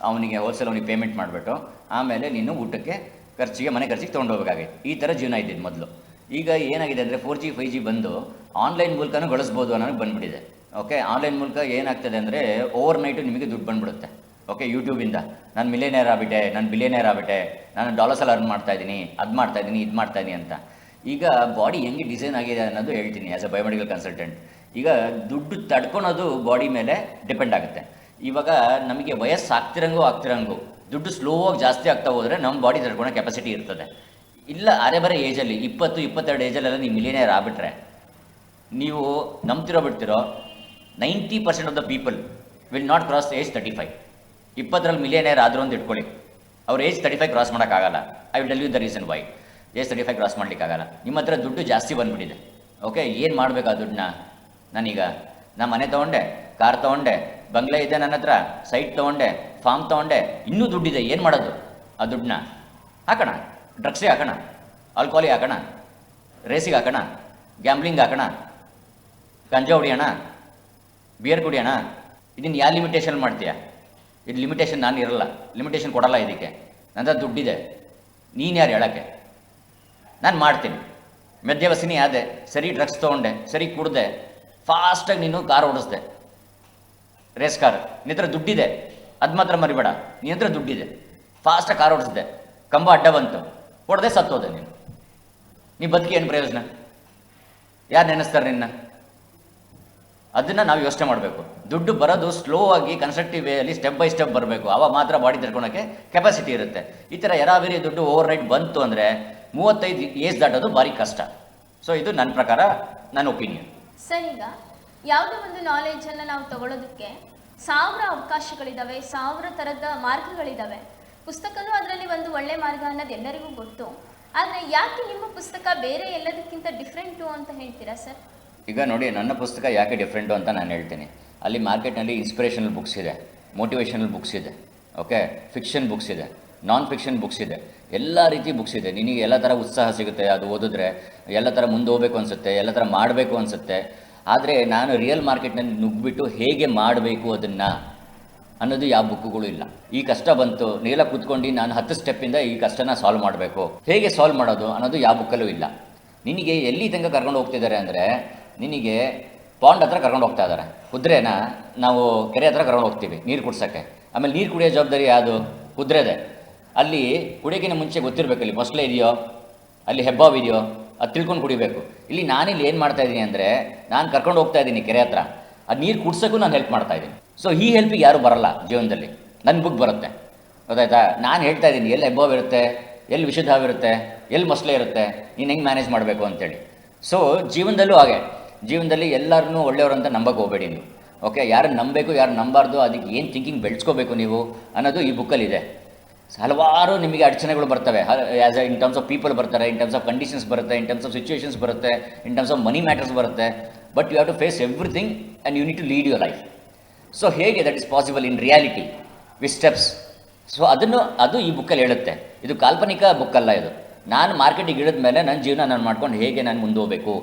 ಅವನಿಗೆ ಹೋಲ್ಸೇಲ್ ಅವನಿಗೆ ಪೇಮೆಂಟ್ ಮಾಡಿಬಿಟ್ಟು, ಆಮೇಲೆ ನೀನು ಊಟಕ್ಕೆ ಖರ್ಚಿಗೆ, ಮನೆ ಖರ್ಚಿಗೆ ತೊಗೊಂಡೋಗ್ಬೇಕಾಗಿತ್ತು ಈ ಥರ ಜೀವನ ಇದ್ದಿದ್ದು ಮೊದಲು. ಈಗ ಏನಾಗಿದೆ ಅಂದರೆ ಫೋರ್ ಜಿ ಫೈವ್ ಜಿ ಬಂದು ಆನ್ಲೈನ್ ಮೂಲಕನೂ ಗಳಿಸ್ಬೋದು ಅನ್ನೋದು ಬಂದ್ಬಿಟ್ಟಿದೆ ಓಕೆ ಆನ್ಲೈನ್ ಮೂಲಕ ಏನಾಗ್ತದೆ ಅಂದರೆ ಓವರ್ ನೈಟು ನಿಮಗೆ ದುಡ್ಡು ಬಂದ್ಬಿಡುತ್ತೆ. ಓಕೆ ಯೂಟ್ಯೂಬಿಂದ ನಾನು ಮಿಲಿಯನೇರ್ ಆಗ್ಬಿಟ್ಟೆ, ನಾನು ಬಿಲಿಯನೇರ್ ಆಗ್ಬಿಟ್ಟೆ. ನಾನು ಡಾಲರ್ಸಲ್ಲಿ ಅರ್ನ್ ಮಾಡ್ತಾ ಇದ್ದೀನಿ, ಅದು ಮಾಡ್ತಾ ಇದ್ದೀನಿ, ಇದು ಮಾಡ್ತಾ ಇದ್ದೀನಿ ಅಂತ. ಈಗ ಬಾಡಿ ಹೆಂಗೆ ಡಿಸೈನ್ ಆಗಿದೆ ಅನ್ನೋದು ಹೇಳ್ತೀನಿ ಆ್ಯಸ್ ಅ ಬಯೋಮೆಡಿಕಲ್ ಕನ್ಸಲ್ಟೆಂಟ್ ಈಗ ದುಡ್ಡು ತಡ್ಕೊಳೋದು ಬಾಡಿ ಮೇಲೆ ಡಿಪೆಂಡ್ ಆಗುತ್ತೆ. ಇವಾಗ ನಮಗೆ ವಯಸ್ಸು ಆಗ್ತಿರಂಗೂ ಆಗ್ತಿರಂಗು ದುಡ್ಡು ಆಗಿ ಜಾಸ್ತಿ ಆಗ್ತಾ ಹೋದರೆ ನಮ್ಮ ಬಾಡಿ ತಡ್ಕೊಳ್ಳೋ ಕೆಪಾಸಿಟಿ ಇರ್ತದೆ. ಇಲ್ಲ, ಅರೆ ಬರೆ ಏಜಲ್ಲಿ ಇಪ್ಪತ್ತು, ಇಪ್ಪತ್ತೆರಡು ಏಜಲ್ಲೆಲ್ಲ ನೀವು ಮಿಲಿಯನೇರ್ ಆಗ್ಬಿಟ್ರೆ, ನೀವು ನಂಬ್ತಿರೋ ಬಿಡ್ತಿರೋ ninety percent of the people will not cross age thirty five ಇಪ್ಪತ್ತರಲ್ಲಿ ಮಿಲಿಯನೇರ್ ಆದರೂ ಅಂತ ಇಟ್ಕೊಳ್ಳಿ. ಅವ್ರ ಏಜ್ ತರ್ಟಿ ಫೈವ್ ಕ್ರಾಸ್ ಮಾಡೋಕ್ಕಾಗಲ್ಲ. I will tell you the reason why age thirty five cross ಮಾಡಲಿಕ್ಕಾಗಲ್ಲ. ನಿಮ್ಮ ಹತ್ರ ದುಡ್ಡು ಜಾಸ್ತಿ ಬಂದ್ಬಿಟ್ಟಿದೆ. ಓಕೆ ಏನು ಮಾಡಬೇಕು ಆ ದುಡ್ಡನ್ನ? ನಾನೀಗ ನಾ ಮನೆ ತೊಗೊಂಡೆ ಕಾರ್ ತೊಗೊಂಡೆ, ಬಂಗ್ಲೆ ಇದೆ ನನ್ನ ಹತ್ರ ಸೈಟ್ ತೊಗೊಂಡೆ ಫಾರ್ಮ್ ತೊಗೊಂಡೆ, ಇನ್ನೂ ದುಡ್ಡಿದೆ, ಏನು ಮಾಡೋದು ಆ ದುಡ್ಡನ್ನ? ಹಾಕೋಣ. ಡ್ರಗ್ಸಿಗೆ ಹಾಕೋಣ. ಆಲ್ಕೋಹಾಲಿಗೆ ಹಾಕೋಣ. ರೇಸಿಗೆ ಹಾಕೋಣ. ಗ್ಯಾಂಬ್ಲಿಂಗ್ ಹಾಕೋಣ. ಗಂಜಾ ಹೊಡಿಯೋಣ ಬಿಯರ್ ಕುಡಿಯೋಣ. ಇದನ್ನು ಯಾವ ಲಿಮಿಟೇಷನ್ ಮಾಡ್ತೀಯ? ಇದು ಲಿಮಿಟೇಷನ್ ನಾನು ಇರಲ್ಲ. ಲಿಮಿಟೇಷನ್ ಕೊಡಲ್ಲ ಇದಕ್ಕೆ. ನಂತರ ದುಡ್ಡಿದೆ. ನೀನು ಯಾರು ಹೇಳೋಕ್ಕೆ? ನಾನು ಮಾಡ್ತೀನಿ. ಮದ್ಯವಸಿನಿ ಆದೆ. ಸರಿ ಡ್ರಗ್ಸ್ ತೊಗೊಂಡೆ. ಸರಿ ಕುಡ್ದೆ. ಫಾಸ್ಟಾಗಿ ನೀನು ಕಾರ್ ಓಡಿಸ್ದೆ. ರೇಸ್ ಕಾರ್ ನಿದ್ರೆ ದುಡ್ಡಿದೆ. ಅದು ಮಾತ್ರ ಮರಿಬೇಡ. ನೀ ಹತ್ರ ದುಡ್ಡಿದೆ. ಫಾಸ್ಟಾಗಿ ಕಾರ್ ಓಡಿಸ್ದೆ. ಕಂಬ ಅಡ್ಡ ಬಂತು. ಹೊಡೆದೆ ಸತ್ತೋದೆ ನೀನು. ನೀ ಬದುಕಿ ಏನು ಪ್ರಯೋಜನ? ಯಾರು ನೆನೆಸ್ತಾರೆ ನಿನ್ನ? ಅದನ್ನು ನಾವು ಯೋಚನೆ ಮಾಡಬೇಕು. ದುಡ್ಡು ಬರೋದು ಸ್ಲೋ ಆಗಿ ಕನ್ಸ್ಟ್ರಕ್ಟಿವ್ ವೇಯಲ್ಲಿ ಸ್ಟೆಪ್ ಬೈ ಸ್ಟೆಪ್ ಬರಬೇಕು. ಆವಾಗ ಮಾತ್ರ ಬಾಡಿ ತಿಳ್ಕೊಳಕ್ಕೆ ಕೆಪಾಸಿಟಿ ಇರುತ್ತೆ. ಈ ಥರ ಯರಾವಿರಿ ದುಡ್ಡು ಓವರ್ ನೈಟ್ ಬಂತು ಅಂದರೆ ಮೂವತ್ತೈದು ಏಜ್ ದಾಟೋದು ಭಾರಿ ಕಷ್ಟ. ಸೊ ಇದು ನನ್ನ ಪ್ರಕಾರ ನನ್ನ ಒಪಿನಿಯನ್ ಸರ್, ಈಗ ಯಾವುದೇ ಒಂದು ನಾಲೆಜನ್ನು ನಾವು ತಗೊಳ್ಳೋದಕ್ಕೆ ಸಾವಿರ ಅವಕಾಶಗಳಿದ್ದಾವೆ ಸಾವಿರ ಥರದ ಮಾರ್ಗಗಳಿದ್ದಾವೆ ಪುಸ್ತಕನೂ ಅದರಲ್ಲಿ ಒಂದು ಒಳ್ಳೆ ಮಾರ್ಗ ಅನ್ನೋದು ಎಲ್ಲರಿಗೂ ಗೊತ್ತು. ಆದರೆ ಯಾಕೆ ನಿಮ್ಮ ಪುಸ್ತಕ ಬೇರೆ ಎಲ್ಲದಕ್ಕಿಂತ ಡಿಫ್ರೆಂಟು ಅಂತ ಹೇಳ್ತೀರಾ ಸರ್? ಈಗ ನೋಡಿ, ನನ್ನ ಪುಸ್ತಕ ಯಾಕೆ ಡಿಫ್ರೆಂಟು ಅಂತ ನಾನು ಹೇಳ್ತೀನಿ. ಅಲ್ಲಿ ಮಾರ್ಕೆಟ್ನಲ್ಲಿ ಇನ್ಸ್ಪಿರೇಷನಲ್ ಬುಕ್ಸ್ ಇದೆ ಮೋಟಿವೇಶನಲ್ ಬುಕ್ಸ್ ಇದೆ ಓಕೆ ಫಿಕ್ಷನ್ ಬುಕ್ಸ್ ಇದೆ ನಾನ್ ಫಿಕ್ಷನ್ ಬುಕ್ಸ್ ಇದೆ. ಎಲ್ಲ ರೀತಿ ಬುಕ್ಸ್ ಇದೆ. ನಿನಗೆ ಎಲ್ಲ ಥರ ಉತ್ಸಾಹ ಸಿಗುತ್ತೆ, ಅದು ಓದಿದ್ರೆ, ಎಲ್ಲ ಥರ ಮುಂದೆ ಹೋಗಬೇಕು ಅನಿಸುತ್ತೆ, ಎಲ್ಲ ಥರ ಮಾಡಬೇಕು ಅನಿಸುತ್ತೆ. ಆದರೆ ನಾನು ರಿಯಲ್ ಮಾರ್ಕೆಟ್ನಲ್ಲಿ ನುಗ್ಗಿಬಿಟ್ಟು ಹೇಗೆ ಮಾಡಬೇಕು ಅದನ್ನು ಅನ್ನೋದು ಯಾವ ಬುಕ್ಕುಗಳು ಇಲ್ಲ. ಈ ಕಷ್ಟ ಬಂತು, ನೀಲ ಕೂತ್ಕೊಂಡು ನಾನು ಹತ್ತು ಸ್ಟೆಪ್ಪಿಂದ ಈ ಕಷ್ಟನ ಸಾಲ್ವ್ ಮಾಡಬೇಕು. ಹೇಗೆ ಸಾಲ್ವ್ ಮಾಡೋದು ಅನ್ನೋದು ಯಾವ ಬುಕ್ಕಲ್ಲೂ ಇಲ್ಲ. ನಿನಗೆ ಎಲ್ಲಿ ತನಕ ಕರ್ಕೊಂಡು ಹೋಗ್ತಿದ್ದಾರೆ ಅಂದರೆ ನಿನಗೆ ಪಾಂಡ್ ಹತ್ರ ಕರ್ಕೊಂಡು ಹೋಗ್ತಾ ಇದ್ದಾರೆ. ಕುದುರೆನ ನಾವು ಕೆರೆ ಹತ್ರ ಕರ್ಕೊಂಡು ಹೋಗ್ತೀವಿ ನೀರು ಕುಡ್ಸೋಕ್ಕೆ. ಆಮೇಲೆ ನೀರು ಕುಡಿಯೋ ಜವಾಬ್ದಾರಿ ಯಾವುದು ಕುದುರೆದೆ. ಅಲ್ಲಿ ಕುಡಿಯೋಕ್ಕಿಂತ ಮುಂಚೆ ಗೊತ್ತಿರಬೇಕು ಅಲ್ಲಿ ಮೊಸಳೆ ಇದೆಯೋ? ಅಲ್ಲಿ ಹೆಬ್ಬಾವ್ ಇದೆಯೋ? ಅದು ತಿಳ್ಕೊಂಡು ಕುಡಿಬೇಕು. ಇಲ್ಲಿ ನಾನಿಲ್ಲಿ ಏನು ಮಾಡ್ತಾ ಇದ್ದೀನಿ ಅಂದರೆ ನಾನು ಕರ್ಕೊಂಡು ಹೋಗ್ತಾ ಇದ್ದೀನಿ ಕೆರೆ ಹತ್ರ. ಅದು ನೀರು ಕುಡ್ಸೋಕ್ಕೂ ನಾನು ಹೆಲ್ಪ್ ಮಾಡ್ತಾ ಇದ್ದೀನಿ. ಸೊ ಈ ಹೆಲ್ಪಿಗೆ ಯಾರೂ ಬರಲ್ಲ ಜೀವನದಲ್ಲಿ. ನನ್ನ ಬುಕ್ ಬರುತ್ತೆ. ಗೊತ್ತಾಯ್ತಾ? ನಾನು ಹೇಳ್ತಾ ಇದ್ದೀನಿ, ಎಲ್ಲಿ ಹೆಬ್ಬಾವ್ ಇರುತ್ತೆ? ಎಲ್ಲಿ ಹಾವಿರುತ್ತೆ ಎಲ್ಲಿ ಮೊಸಳೆ ಇರುತ್ತೆ? ನೀನು ಹೆಂಗೆ ಮ್ಯಾನೇಜ್ ಮಾಡಬೇಕು ಅಂತೇಳಿ. ಸೊ ಜೀವನದಲ್ಲೂ ಹಾಗೆ. ಜೀವನದಲ್ಲಿ ಎಲ್ಲರನ್ನೂ ಒಳ್ಳೆಯವರು ಅಂತ ನಂಬಕ್ಕೆ ಹೋಗಬೇಡಿ ನೀವು. ಓಕೆ ಯಾರನ್ನು ನಂಬಬೇಕು ಯಾರು ನಂಬಾರ್ದು, ಅದಕ್ಕೆ ಏನು ಥಿಂಕಿಂಗ್ ಬೆಳೆಸ್ಕೋಬೇಕು ನೀವು ಅನ್ನೋದು ಈ ಬುಕ್ಕಲ್ಲಿದೆ ಹಲವಾರು ನಿಮಗೆ ಅಡಚಣೆಗಳು ಬರ್ತವೆ. As in terms of people ಬರ್ತಾರೆ ಇನ್ ಟರ್ಮ್ಸ್ ಆಫ್ ಕಂಡೀಷನ್ಸ್ ಬರುತ್ತೆ ಇನ್ ಟರ್ಮ್ಸ್ ಆಫ್ ಸಿಚುವೇಷನ್ಸ್ ಬರುತ್ತೆ in terms of money matters ಬರುತ್ತೆ. But you have to face everything and you need to lead your life so ಹೇಗೆ that is possible in reality with steps so ಅದನ್ನು, ಅದು ಈ ಬುಕ್ಕಲ್ಲಿ ಹೇಳುತ್ತೆ. ಇದು ಕಾಲ್ಪನಿಕ ಬುಕ್ಕಲ್ಲ ಇದು. ನಾನು ಮಾರ್ಕೆಟಿಗೆ ಇಳಿದ ಮೇಲೆ ನನ್ನ ಜೀವನ ನಾನು ಮಾಡ್ಕೊಂಡು ಹೇಗೆ ನಾನು ಮುಂದೆ ಹೋಗಬೇಕು?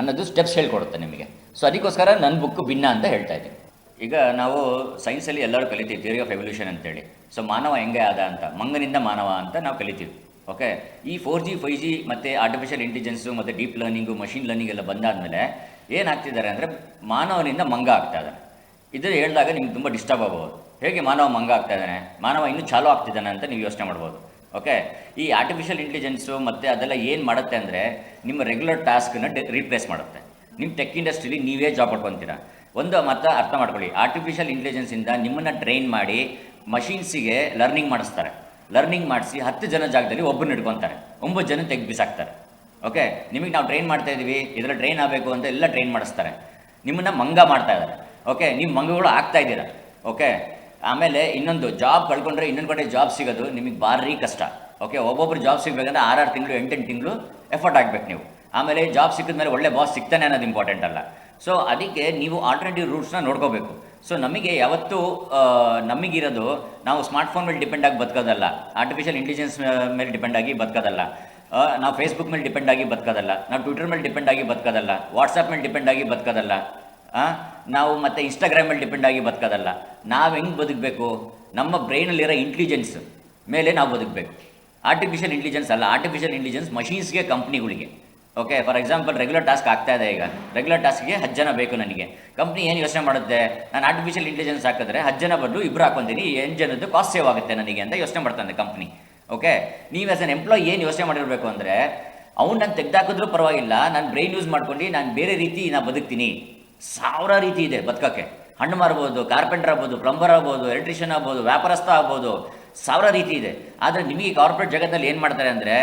ಅನ್ನೋದು ಸ್ಟೆಪ್ಸ್ ಹೇಳ್ಕೊಡುತ್ತೆ ನಿಮಗೆ. ಸೊ ಅದಕ್ಕೋಸ್ಕರ ನನ್ನ ಬುಕ್ ಭಿನ್ನ ಅಂತ ಹೇಳ್ತಾ ಇದ್ದೀನಿ. ಈಗ ನಾವು ಸೈನ್ಸಲ್ಲಿ ಎಲ್ಲರೂ ಕಲಿತೀವಿ ಥಿಯರಿ ಆಫ್ ಎವಲ್ಯೂಷನ್ ಅಂತೇಳಿ. ಸೊ ಮಾನವ ಹೆಂಗೆ ಆದ ಅಂತ, ಮಂಗನಿಂದ ಮಾನವ ಅಂತ ನಾವು ಕಲಿತೀವಿ. ಓಕೆ ಈ ಫೋರ್ ಜಿ ಫೈವ್ ಜಿ ಮತ್ತು ಆರ್ಟಿಫಿಷಿಯಲ್ ಇಂಟೆಲಿಜೆನ್ಸು ಮತ್ತು ಡೀಪ್ ಲರ್ನಿಂಗು ಮಷಿನ್ ಲರ್ನಿಂಗ್ ಎಲ್ಲ ಬಂದಾದಮೇಲೆ ಏನಾಗ್ತಿದ್ದಾರೆ ಅಂದರೆ ಮಾನವನಿಂದ ಮಂಗ ಆಗ್ತಾ ಇದು ಹೇಳಿದಾಗ ನಿಮ್ಗೆ ತುಂಬ ಡಿಸ್ಟರ್ಬ್ ಆಗ್ಬೋದು. ಹೇಗೆ ಮಾನವ ಮಂಗ ಆಗ್ತಾ ಇದ್ದಾನೆ? ಮಾನವ ಇನ್ನೂ ಚಾಲೂ ಆಗ್ತಿದ್ದಾನೆ ಅಂತ ನೀವು ಯೋಚನೆ ಮಾಡ್ಬೋದು. ಓಕೆ ಈ ಆರ್ಟಿಫಿಷಿಯಲ್ ಇಂಟೆಲಿಜೆನ್ಸು ಮತ್ತು ಅದೆಲ್ಲ ಏನು ಮಾಡುತ್ತೆ ಅಂದರೆ ನಿಮ್ಮ ರೆಗ್ಯುಲರ್ ಟಾಸ್ಕನ್ನ ರೀಪ್ಲೇಸ್ ಮಾಡುತ್ತೆ. ನಿಮ್ಮ ಟೆಕ್ ಇಂಡಸ್ಟ್ರೀಲಿ ನೀವೇ ಜಾಬ್ ಮಾಡ್ಕೊತೀರಾ ಒಂದು ಮತ್ತು ಅರ್ಥ ಮಾಡ್ಕೊಳ್ಳಿ. ಆರ್ಟಿಫಿಷಿಯಲ್ ಇಂಟೆಲಿಜೆನ್ಸಿಂದ ನಿಮ್ಮನ್ನು ಟ್ರೈನ್ ಮಾಡಿ ಮಷೀನ್ಸಿಗೆ ಲರ್ನಿಂಗ್ ಮಾಡಿಸ್ತಾರೆ. ಲರ್ನಿಂಗ್ ಮಾಡಿಸಿ ಹತ್ತು ಜನ ಜಾಗದಲ್ಲಿ ಒಬ್ಬರು ಹಿಡ್ಕೊತಾರೆ. ಒಂಬತ್ತು ಜನ ತೆಗೆದು ಬಿಸಾಕ್ತಾರೆ. ಓಕೆ ನಿಮಗೆ ನಾವು ಟ್ರೈನ್ ಮಾಡ್ತಾ ಇದ್ದೀವಿ ಇದರಲ್ಲಿ ಟ್ರೈನ್ ಆಗಬೇಕು ಅಂತ ಎಲ್ಲ ಟ್ರೈನ್ ಮಾಡಿಸ್ತಾರೆ. ನಿಮ್ಮನ್ನು ಮಂಗ ಮಾಡ್ತಾ ಇದ್ದಾರೆ ಓಕೆ ನಿಮ್ಮ ಮಂಗಗಳು ಆಗ್ತಾ ಇದ್ದೀರಾ. ಓಕೆ ಆಮೇಲೆ ಇನ್ನೊಂದು ಜಾಬ್ ಕಳ್ಕೊಂಡ್ರೆ ಇನ್ನೊಂದು ಕಡೆ ಜಾಬ್ ಸಿಗೋದು ನಿಮಗೆ ಭಾರಿ ಕಷ್ಟ. ಓಕೆ ಒಬ್ಬೊಬ್ರು ಜಾಬ್ ಸಿಗಬೇಕಂದ್ರೆ ಆರಾರು ತಿಂಗಳು, ಎಂಟೆಂಟು ತಿಂಗಳು ಎಫರ್ಟ್ ಆಗಬೇಕು ನೀವು. ಆಮೇಲೆ ಜಾಬ್ ಸಿಕ್ಕಿದ ಮೇಲೆ ಒಳ್ಳೆ ಬಾಸ್ ಸಿಗ್ತಾನೆ ಅನ್ನೋದು ಇಂಪಾರ್ಟೆಂಟ್ ಅಲ್ಲ. ಸೊ ಅದಕ್ಕೆ ನೀವು ಆಲ್ಟರ್ನೇಟಿವ್ ರೂಟ್ಸ್ನ ನೋಡ್ಕೋಬೇಕು. ಸೊ ನಮಗೆ ಯಾವತ್ತೂ ನಮಗಿರೋದು ನಾವು ಸ್ಮಾರ್ಟ್ಫೋನ್ ಮೇಲೆ ಡಿಪೆಂಡ್ ಆಗಿ ಬದುಕೋದಲ್ಲ. ಆರ್ಟಿಫಿಷಿಯಲ್ ಇಂಟೆಲಿಜೆನ್ಸ್ ಮೇಲೆ ಡಿಪೆಂಡ್ ಆಗಿ ಬದುಕೋದಲ್ಲ. ನಾವು ಫೇಸ್ಬುಕ್ ಮೇಲೆ ಡಿಪೆಂಡ್ ಆಗಿ ಬದುಕೋದಲ್ಲ. ನಾವು ಟ್ವಿಟರ್ ಮೇಲೆ ಡಿಪೆಂಡ್ ಆಗಿ ಬದುಕೋದಲ್ಲ. ವಾಟ್ಸಪ್ ಮೇಲೆ ಡಿಪೆಂಡ್ ಆಗಿ ಬದುಕೋದಲ್ಲ. ನಾವು ಮತ್ತೆ ಇನ್ಸ್ಟಾಗ್ರಾಮಲ್ಲಿ ಮೇಲೆ ಡಿಪೆಂಡ್ ಆಗಿ ಬದುಕೋದಲ್ಲ. ನಾವು ಹೆಂಗೆ ಬದುಕಬೇಕು? ನಮ್ಮ ಬ್ರೈನಲ್ಲಿರೋ ಇಂಟೆಲಿಜೆನ್ಸ್ ಮೇಲೆ ನಾವು ಬದುಕಬೇಕು. ಆರ್ಟಿಫಿಷಿಯಲ್ ಇಂಟೆಲಿಜೆನ್ಸ್ ಅಲ್ಲ ಆರ್ಟಿಫಿಷಿಯಲ್ ಇಂಟೆಲಿಜೆನ್ಸ್ ಮಷೀನ್ಸ್ಗೆ ಕಂಪ್ನಿಗಳಿಗೆ okay for example regular task ಆಗ್ತಾ ಇದೆ ಈಗ. ರೆಗ್ಯುಲರ್ ಟಾಸ್ಕ್ಗೆ ಹತ್ತು ಜನ ಬೇಕು ನನಗೆ. ಕಂಪ್ನಿ ಏನು ಯೋಚನೆ ಮಾಡುತ್ತೆ? ನಾನು ಆರ್ಟಿಫಿಷಿಯಲ್ ಇಂಟೆಲಿಜೆನ್ಸ್ ಹಾಕಿದ್ರೆ ಹತ್ತು ಜನ ಬದಲು ಇಬ್ಬರು ಹಾಕೊಂತೀನಿ, ಎಂಟು ಜನದ್ದು ಕಾಸ್ಟ್ ಸೇವ್ ಆಗುತ್ತೆ ನನಗೆ ಅಂತ ಯೋಚನೆ ಮಾಡ್ತಾನೆ ಕಂಪ್ನಿ ಓಕೆ ನೀವು ಆಸ್ ಅನ್ ಎಂಪ್ಲಾಯ್ ಏನು ಯೋಚನೆ ಮಾಡಿರಬೇಕು ಅಂದರೆ, ಅವ್ನು ನಾನು ತೆಗೆದಾಕಿದ್ರೂ ಪರವಾಗಿಲ್ಲ, ನಾನು ಬ್ರೈನ್ ಯೂಸ್ ಮಾಡ್ಕೊಂಡು ನಾನು ಬೇರೆ ರೀತಿ ನಾನು ಬದುಕ್ತೀನಿ. ಸಾವಿರ ರೀತಿ ಇದೆ ಬದುಕಕ್ಕೆ. ಹಣ್ಣು ಮಾರ್ಬೋದು, ಕಾರ್ಪೆಂಟರ್ ಆಗ್ಬೋದು, ಪ್ಲಂಬರ್ ಆಗ್ಬೋದು, ಎಲೆಕ್ಟ್ರಿಷಿಯನ್ ಆಗ್ಬೋದು, ವ್ಯಾಪಾರಸ್ಥ ಆಗ್ಬೋದು, ಸಾವಿರ ರೀತಿ ಇದೆ. ಆದರೆ ನಿಮಗೆ ಕಾರ್ಪೊರೇಟ್ ಜಗತ್ತಲ್ಲಿ ಏನು ಮಾಡ್ತಾರೆ ಅಂದರೆ,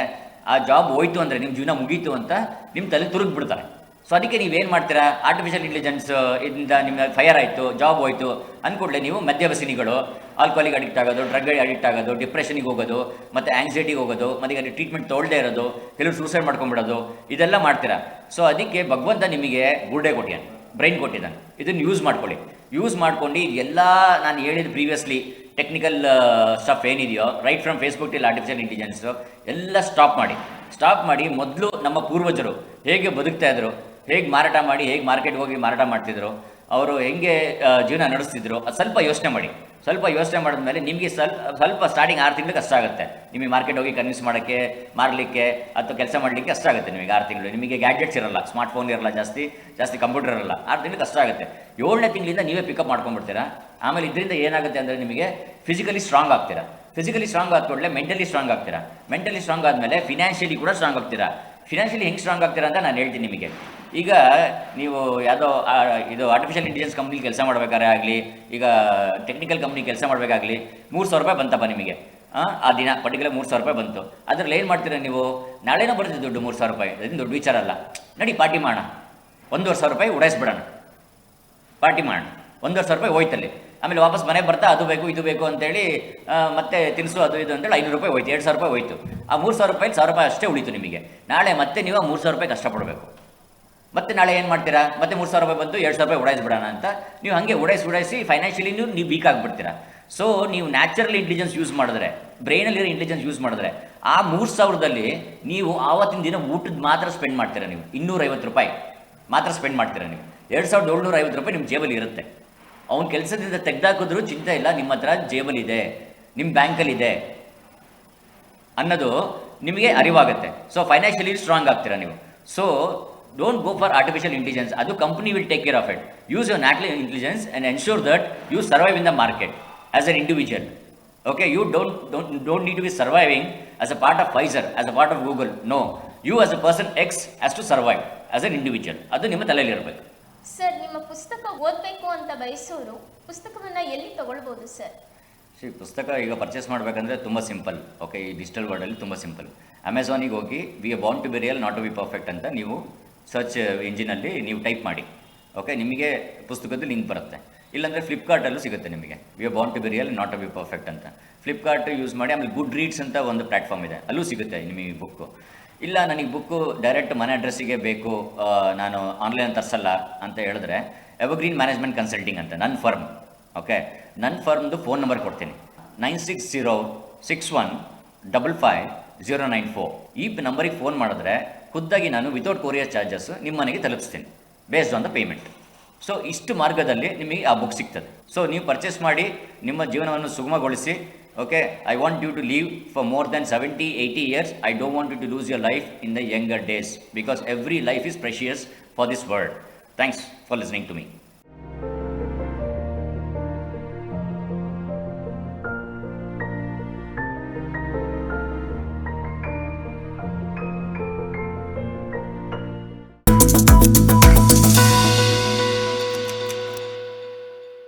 ಆ ಜಾಬ್ ಹೋಯ್ತು ಅಂದರೆ ನಿಮ್ಮ ಜೀವನ ಮುಗೀತು ಅಂತ ನಿಮ್ಮ ತಲೆ ತುರುಗ್ಬಿಡ್ತಾರೆ ಸೊ ಅದಕ್ಕೆ ನೀವೇನು ಮಾಡ್ತೀರಾ? ಆರ್ಟಿಫಿಷಿಯಲ್ ಇಂಟೆಲಿಜೆನ್ಸ್ ಇದರಿಂದ ನಿಮ್ಮ ಫೈರ್ ಆಯಿತು ಜಾಬ್ ಹೋಯ್ತು. ಅಂದ್ಕೂಡಲೇ ನೀವು ಮದ್ಯವ್ಯಸನಿಗಳು ಆಲ್ಕೋಹಾಲಿಗೆ ಅಡಿಕ್ಟ್ ಆಗೋದು ಡ್ರಗ್ ಅಡಿಕ್ಟ್ ಆಗೋದು ಡಿಪ್ರೆಷನಿಗೆ ಹೋಗೋದು, ಮತ್ತು ಆ್ಯಂಗ್ಸೈಟಿಗೆ ಹೋಗೋದು, ಮತ್ತು ಅದಕ್ಕೆ ಟ್ರೀಟ್ಮೆಂಟ್ ತೊಗೊಳ್ಳದೇ ಇರೋದು, ಕೆಲವರು ಸೂಸೈಡ್ ಮಾಡ್ಕೊಂಡ್ಬಿಡೋದು, ಇದೆಲ್ಲ ಮಾಡ್ತೀರಾ? ಸೊ ಅದಕ್ಕೆ ಭಗವಂತ ನಿಮಗೆ ಗುಡ್ಡೆ ಕೊಟ್ಟಿದ್ದಾನೆ. ಬ್ರೈನ್ ಕೊಟ್ಟಿದ್ದಾನೆ. ಇದನ್ನು ಯೂಸ್ ಮಾಡ್ಕೊಳ್ಳಿ. ಯೂಸ್ ಮಾಡ್ಕೊಂಡು ಎಲ್ಲ ನಾನು ಹೇಳಿದ ಪ್ರೀವಿಯಸ್ಲಿ ಟೆಕ್ನಿಕಲ್ ಸ್ಟಫ್ ಏನಿದೆಯೋ right from Facebook till artificial intelligence ಎಲ್ಲ ಸ್ಟಾಪ್ ಮಾಡಿ. ಸ್ಟಾಪ್ ಮಾಡಿ, ಮೊದಲು ನಮ್ಮ ಪೂರ್ವಜರು ಹೇಗೆ ಬದುಕ್ತಾ ಇದ್ರು, ಹೇಗೆ ಮಾರಾಟ ಮಾಡಿ, ಹೇಗೆ ಮಾರ್ಕೆಟ್ಗೆ ಹೋಗಿ ಮಾರಾಟ ಮಾಡ್ತಿದ್ರು, ಅವರು ಹೆಂಗೆ ಜೀವನ ನಡೆಸ್ತಿದ್ರು, ಅದು ಸ್ವಲ್ಪ ಯೋಚನೆ ಮಾಡಿ. ಸ್ವಲ್ಪ ಯೋಚನೆ ಮಾಡಿದ್ಮೇಲೆ ನಿಮಗೆ ಸ್ವಲ್ಪ ಸ್ವಲ್ಪ ಸ್ಟಾರ್ಟಿಂಗ್ ಆರು ತಿಂಗಳು ಕಷ್ಟ ಆಗುತ್ತೆ. ನಿಮಗೆ ಮಾರ್ಕೆಟ್ ಹೋಗಿ ಕನ್ವಿನ್ಸ್ ಮಾಡೋಕ್ಕೆ, ಮಾರಲಿಕ್ಕೆ ಅಥವಾ ಕೆಲಸ ಮಾಡಲಿಕ್ಕೆ ಕಷ್ಟ ಆಗುತ್ತೆ ನಿಮಗೆ ಆರು ತಿಂಗಳು. ನಿಮಗೆ ಗ್ಯಾಡ್ಜೆಟ್ಸ್ ಇರಲ್ಲ ಸ್ಮಾರ್ಟ್ ಫೋನ್ ಇರಲ್ಲ ಜಾಸ್ತಿ ಜಾಸ್ತಿ ಕಂಪ್ಯೂಟರ್ ಇರಲ್ಲ, ಆರು ತಿಂಗಳು ಕಷ್ಟ ಆಗುತ್ತೆ. ಏಳನೇ ತಿಂಗಳಿಂದ ನೀವೇ ಪಿಕಪ್ ಮಾಡ್ಕೊಂಡ್ಬಿಡ್ತೀರಾ? ಆಮೇಲೆ ಇದರಿಂದ ಏನಾಗುತ್ತೆ ಅಂದರೆ ನಿಮಗೆ ಫಿಸಿಕಲಿ ಸ್ಟ್ರಾಂಗ್ ಆಗ್ತೀರಾ. ಫಿಸಿಕಲಿ ಸ್ಟ್ರಾಂಗ್ ಆದ ಕೂಡಲೇ ಮೆಂಟಲಿ ಸ್ಟ್ರಾಂಗ್ ಆಗ್ತೀರಾ. ಮೆಂಟಲಿ ಸ್ಟ್ರಾಂಗ್ ಆದಮೇಲೆ ಫಿನಾನ್ಷಿಯಲಿ ಕೂಡ ಸ್ಟ್ರಾಂಗ್ ಆಗ್ತೀರಾ. ಫಿನಾನ್ಷಿಯಲಿ ಹೆಂಗೆ ಸ್ಟ್ರಾಂಗ್ ಆಗ್ತೀರಾ ಅಂತ ನಾನು ಹೇಳ್ತೀನಿ ನಿಮಗೆ. ಈಗ ನೀವು ಯಾವುದೋ ಇದು ಆರ್ಟಿಫಿಷಿಯಲ್ ಇಂಟೆಲಿಜೆನ್ಸ್ ಕಂಪ್ನಿ ಕೆಲಸ ಮಾಡಬೇಕಾದ್ರೆ ಆಗಲಿ ಈಗ ಟೆಕ್ನಿಕಲ್ ಕಂಪ್ನಿ ಕೆಲಸ ಮಾಡಬೇಕಾಗಲಿ ಮೂರು ಸಾವಿರ ರೂಪಾಯಿ ಬಂತಪ್ಪ ನಿಮಗೆ. ಆ, ದಿನ ಪರ್ಟಿಕ್ಯುಲರ್ ಮೂರು ಸಾವಿರ ರೂಪಾಯಿ ಬಂತು. ಅದ್ರಲ್ಲಿ ಏನು ಮಾಡ್ತೀರಾ ನೀವು? ನಾಳೆನೂ ಬರ್ತೀವಿ ದುಡ್ಡು ಮೂರು ಸಾವಿರ ರೂಪಾಯಿ. ಅದೇನು ದೊಡ್ಡ ವಿಚಾರ ಅಲ್ಲ. ನಡಿ ಪಾರ್ಟಿ ಮಾಡೋಣ. ಒಂದೂವರೆ ಸಾವಿರ ರೂಪಾಯಿ ಉಡಾಯಿಸ್ಬಿಡೋಣ. ಪಾರ್ಟಿ ಮಾಡೋಣ. ಒಂದೂವರೆ ಸಾವಿರ ರೂಪಾಯಿ ಹೋಯ್ತಲ್ಲಿ. ಆಮೇಲೆ ವಾಪಸ್ ಮನೆಗೆ ಬರ್ತಾ ಅದು ಬೇಕು, ಇದು ಬೇಕು ಅಂತೇಳಿ ಮತ್ತೆ ತಿನಿಸು, ಅದು ಇದು ಅಂತೇಳಿ ಐನೂರು ರೂಪಾಯಿ ಹೋಯ್ತು, ಎರಡು ಸಾವಿರ ರೂಪಾಯಿ ಹೋಯ್ತು. ಆ ಮೂರು ಸಾವಿರ ರೂಪಾಯಿ ಸಾವಿರ ರೂಪಾಯಿ ಅಷ್ಟೇ ಉಳಿತು ನಿಮಗೆ. ನಾಳೆ ಮತ್ತೆ ನೀವು ಮೂರು ಸಾವಿರ ರೂಪಾಯಿ ಕಷ್ಟಪಡಬೇಕು. ಮತ್ತೆ ನಾಳೆ ಏನು ಮಾಡ್ತೀರಾ? ಮತ್ತೆ ಮೂರು ಸಾವಿರ ರೂಪಾಯಿ ಬಂತು ಎರಡು ಸಾವಿರ ರೂಪಾಯಿ ಉಡಾಯಿಸ್ಬಿಡೋಣ ಅಂತ. ನೀವು ಹಾಗೆ ಉಡಾಯಿಸಿ ಉಡಾಯಿಸಿ ಫೈನಾನ್ಷಿಯಲಿ ನೀವು ನೀವು ವೀಕ್ ಆಗಿಬಿಡ್ತೀರಾ. ಸೊ ನೀವು ನ್ಯಾಚುರಲ್ ಇಂಟೆಲಿಜೆನ್ಸ್ ಯೂಸ್ ಮಾಡಿದ್ರೆ ಬ್ರೈನಲ್ಲಿರೋ ಇಂಟೆಲಿಜೆನ್ಸ್ ಯೂಸ್ ಮಾಡಿದ್ರೆ, ಆ ಮೂರು ಸಾವಿರದಲ್ಲಿ ನೀವು ಆವತ್ತಿನ ದಿನ ಊಟದ ಮಾತ್ರ ಸ್ಪೆಂಡ್ ಮಾಡ್ತೀರಾ ನೀವು. ಇನ್ನೂರೈವತ್ತು ರೂಪಾಯಿ ಮಾತ್ರ ಸ್ಪೆಂಡ್ ಮಾಡ್ತೀರಾ ನೀವು. ಎರಡು ಸಾವಿರದ ಏಳ್ನೂರ ಐವತ್ತು ರೂಪಾಯಿ ನಿಮ್ಮ ಜೇಬಲ್ಲಿ ಇರುತ್ತೆ. ಅವ್ನ ಕೆಲಸದಿಂದ ತೆಗೆದಾಕಿದ್ರು ಚಿಂತೆ ಇಲ್ಲ, ನಿಮ್ಮ ಹತ್ರ ಜೇಬಲ್ಲಿದೆ ನಿಮ್ಮ ಬ್ಯಾಂಕಲ್ಲಿದೆ ಅನ್ನೋದು ನಿಮಗೆ ಅರಿವಾಗುತ್ತೆ. ಸೊ ಫೈನಾನ್ಷಿಯಲಿ ಸ್ಟ್ರಾಂಗ್ ಆಗ್ತೀರಾ ನೀವು? So don't go for artificial intelligence ಅದು company will take care of it use your natural intelligence and ensure that you survive in the market as an individual okay you don't don't don't need to be surviving as a part of Pfizer as a part of Google no you as a person ex as to survive as an individual ಅದು ನಿಮ್ಮ ತಲೆಯಲ್ಲಿ ಇರಬೇಕು. Sir, ನಿಮ್ಮ ಪುಸ್ತಕ ಓದಬೇಕು ಅಂತ ಬಯಸೋರು ಪುಸ್ತಕವನ್ನು ಎಲ್ಲಿ ತಗೊಳ್ಬೋದು ಸರ್? ಶ್ರೀ, ಪುಸ್ತಕ ಈಗ ಪರ್ಚೇಸ್ ಮಾಡಬೇಕಂದ್ರೆ ತುಂಬ ಸಿಂಪಲ್ ಓಕೆ ಈ ಡಿಜಿಟಲ್ ವರ್ಲ್ಡಲ್ಲಿ ತುಂಬ ಸಿಂಪಲ್ ಅಮೆಝಾನಿಗೆ ಹೋಗಿ we are bound to be real not to be perfect ಅಂತ ನೀವು ಸರ್ಚ್ ಇಂಜಿನಲ್ಲಿ ನೀವು ಟೈಪ್ ಮಾಡಿ ಓಕೆ ನಿಮಗೆ ಪುಸ್ತಕದ ಲಿಂಕ್ ಬರುತ್ತೆ. ಇಲ್ಲಾಂದರೆ ಫ್ಲಿಪ್ಕಾರ್ಟಲ್ಲೂ ಸಿಗುತ್ತೆ ನಿಮಗೆ. We are bound to be real not to be perfect ಅಂತ. ಫ್ಲಿಪ್ಕಾರ್ಟ್ ಯೂಸ್ ಮಾಡಿ ಆಮೇಲೆ ಗುಡ್ ರೀಡ್ಸ್ ಅಂತ ಒಂದು ಪ್ಲಾಟ್ಫಾರ್ಮ್ ಇದೆ. ಅಲ್ಲೂ ಸಿಗುತ್ತೆ ನಿಮಗೆ ಬುಕ್ಕು ಇಲ್ಲ, ನನಗೆ ಬುಕ್ಕು ಡೈರೆಕ್ಟ್ ಮನೆ ಅಡ್ರೆಸ್ಸಿಗೆ ಬೇಕು ನಾನು ಆನ್ಲೈನ್ ತರಿಸಲ್ಲ ಅಂತ ಹೇಳಿದ್ರೆ ಎವರ್ಗ್ರೀನ್ ಮ್ಯಾನೇಜ್ಮೆಂಟ್ ಕನ್ಸಲ್ಟಿಂಗ್ ಅಂತ ನನ್ನ ಫರ್ಮ್ ಓಕೆ ನನ್ನ ಫರ್ಮ್ದು ಫೋನ್ ನಂಬರ್ ಕೊಡ್ತೀನಿ. Nine six zero six one double five zero nine four ಈ ನಂಬರಿಗೆ ಫೋನ್ ಮಾಡಿದ್ರೆ, ಖುದ್ದಾಗಿ ನಾನು ವಿತೌಟ್ ಕೊರಿಯರ್ ಚಾರ್ಜಸ್ ನಿಮ್ಮ ಮನೆಗೆ ತಲುಪಿಸ್ತೀನಿ based on the payment so ಇಷ್ಟು ಮಾರ್ಗದಲ್ಲಿ ನಿಮಗೆ ಆ ಬುಕ್ ಸಿಗ್ತದೆ. ಸೊ ನೀವು ಪರ್ಚೇಸ್ ಮಾಡಿ, ನಿಮ್ಮ ಜೀವನವನ್ನು ಸುಗಮಗೊಳಿಸಿ Okay, I want you to live for more than 70, 80 years. I don't want you to lose your life in the younger days because every life is precious for this world. Thanks for listening to me.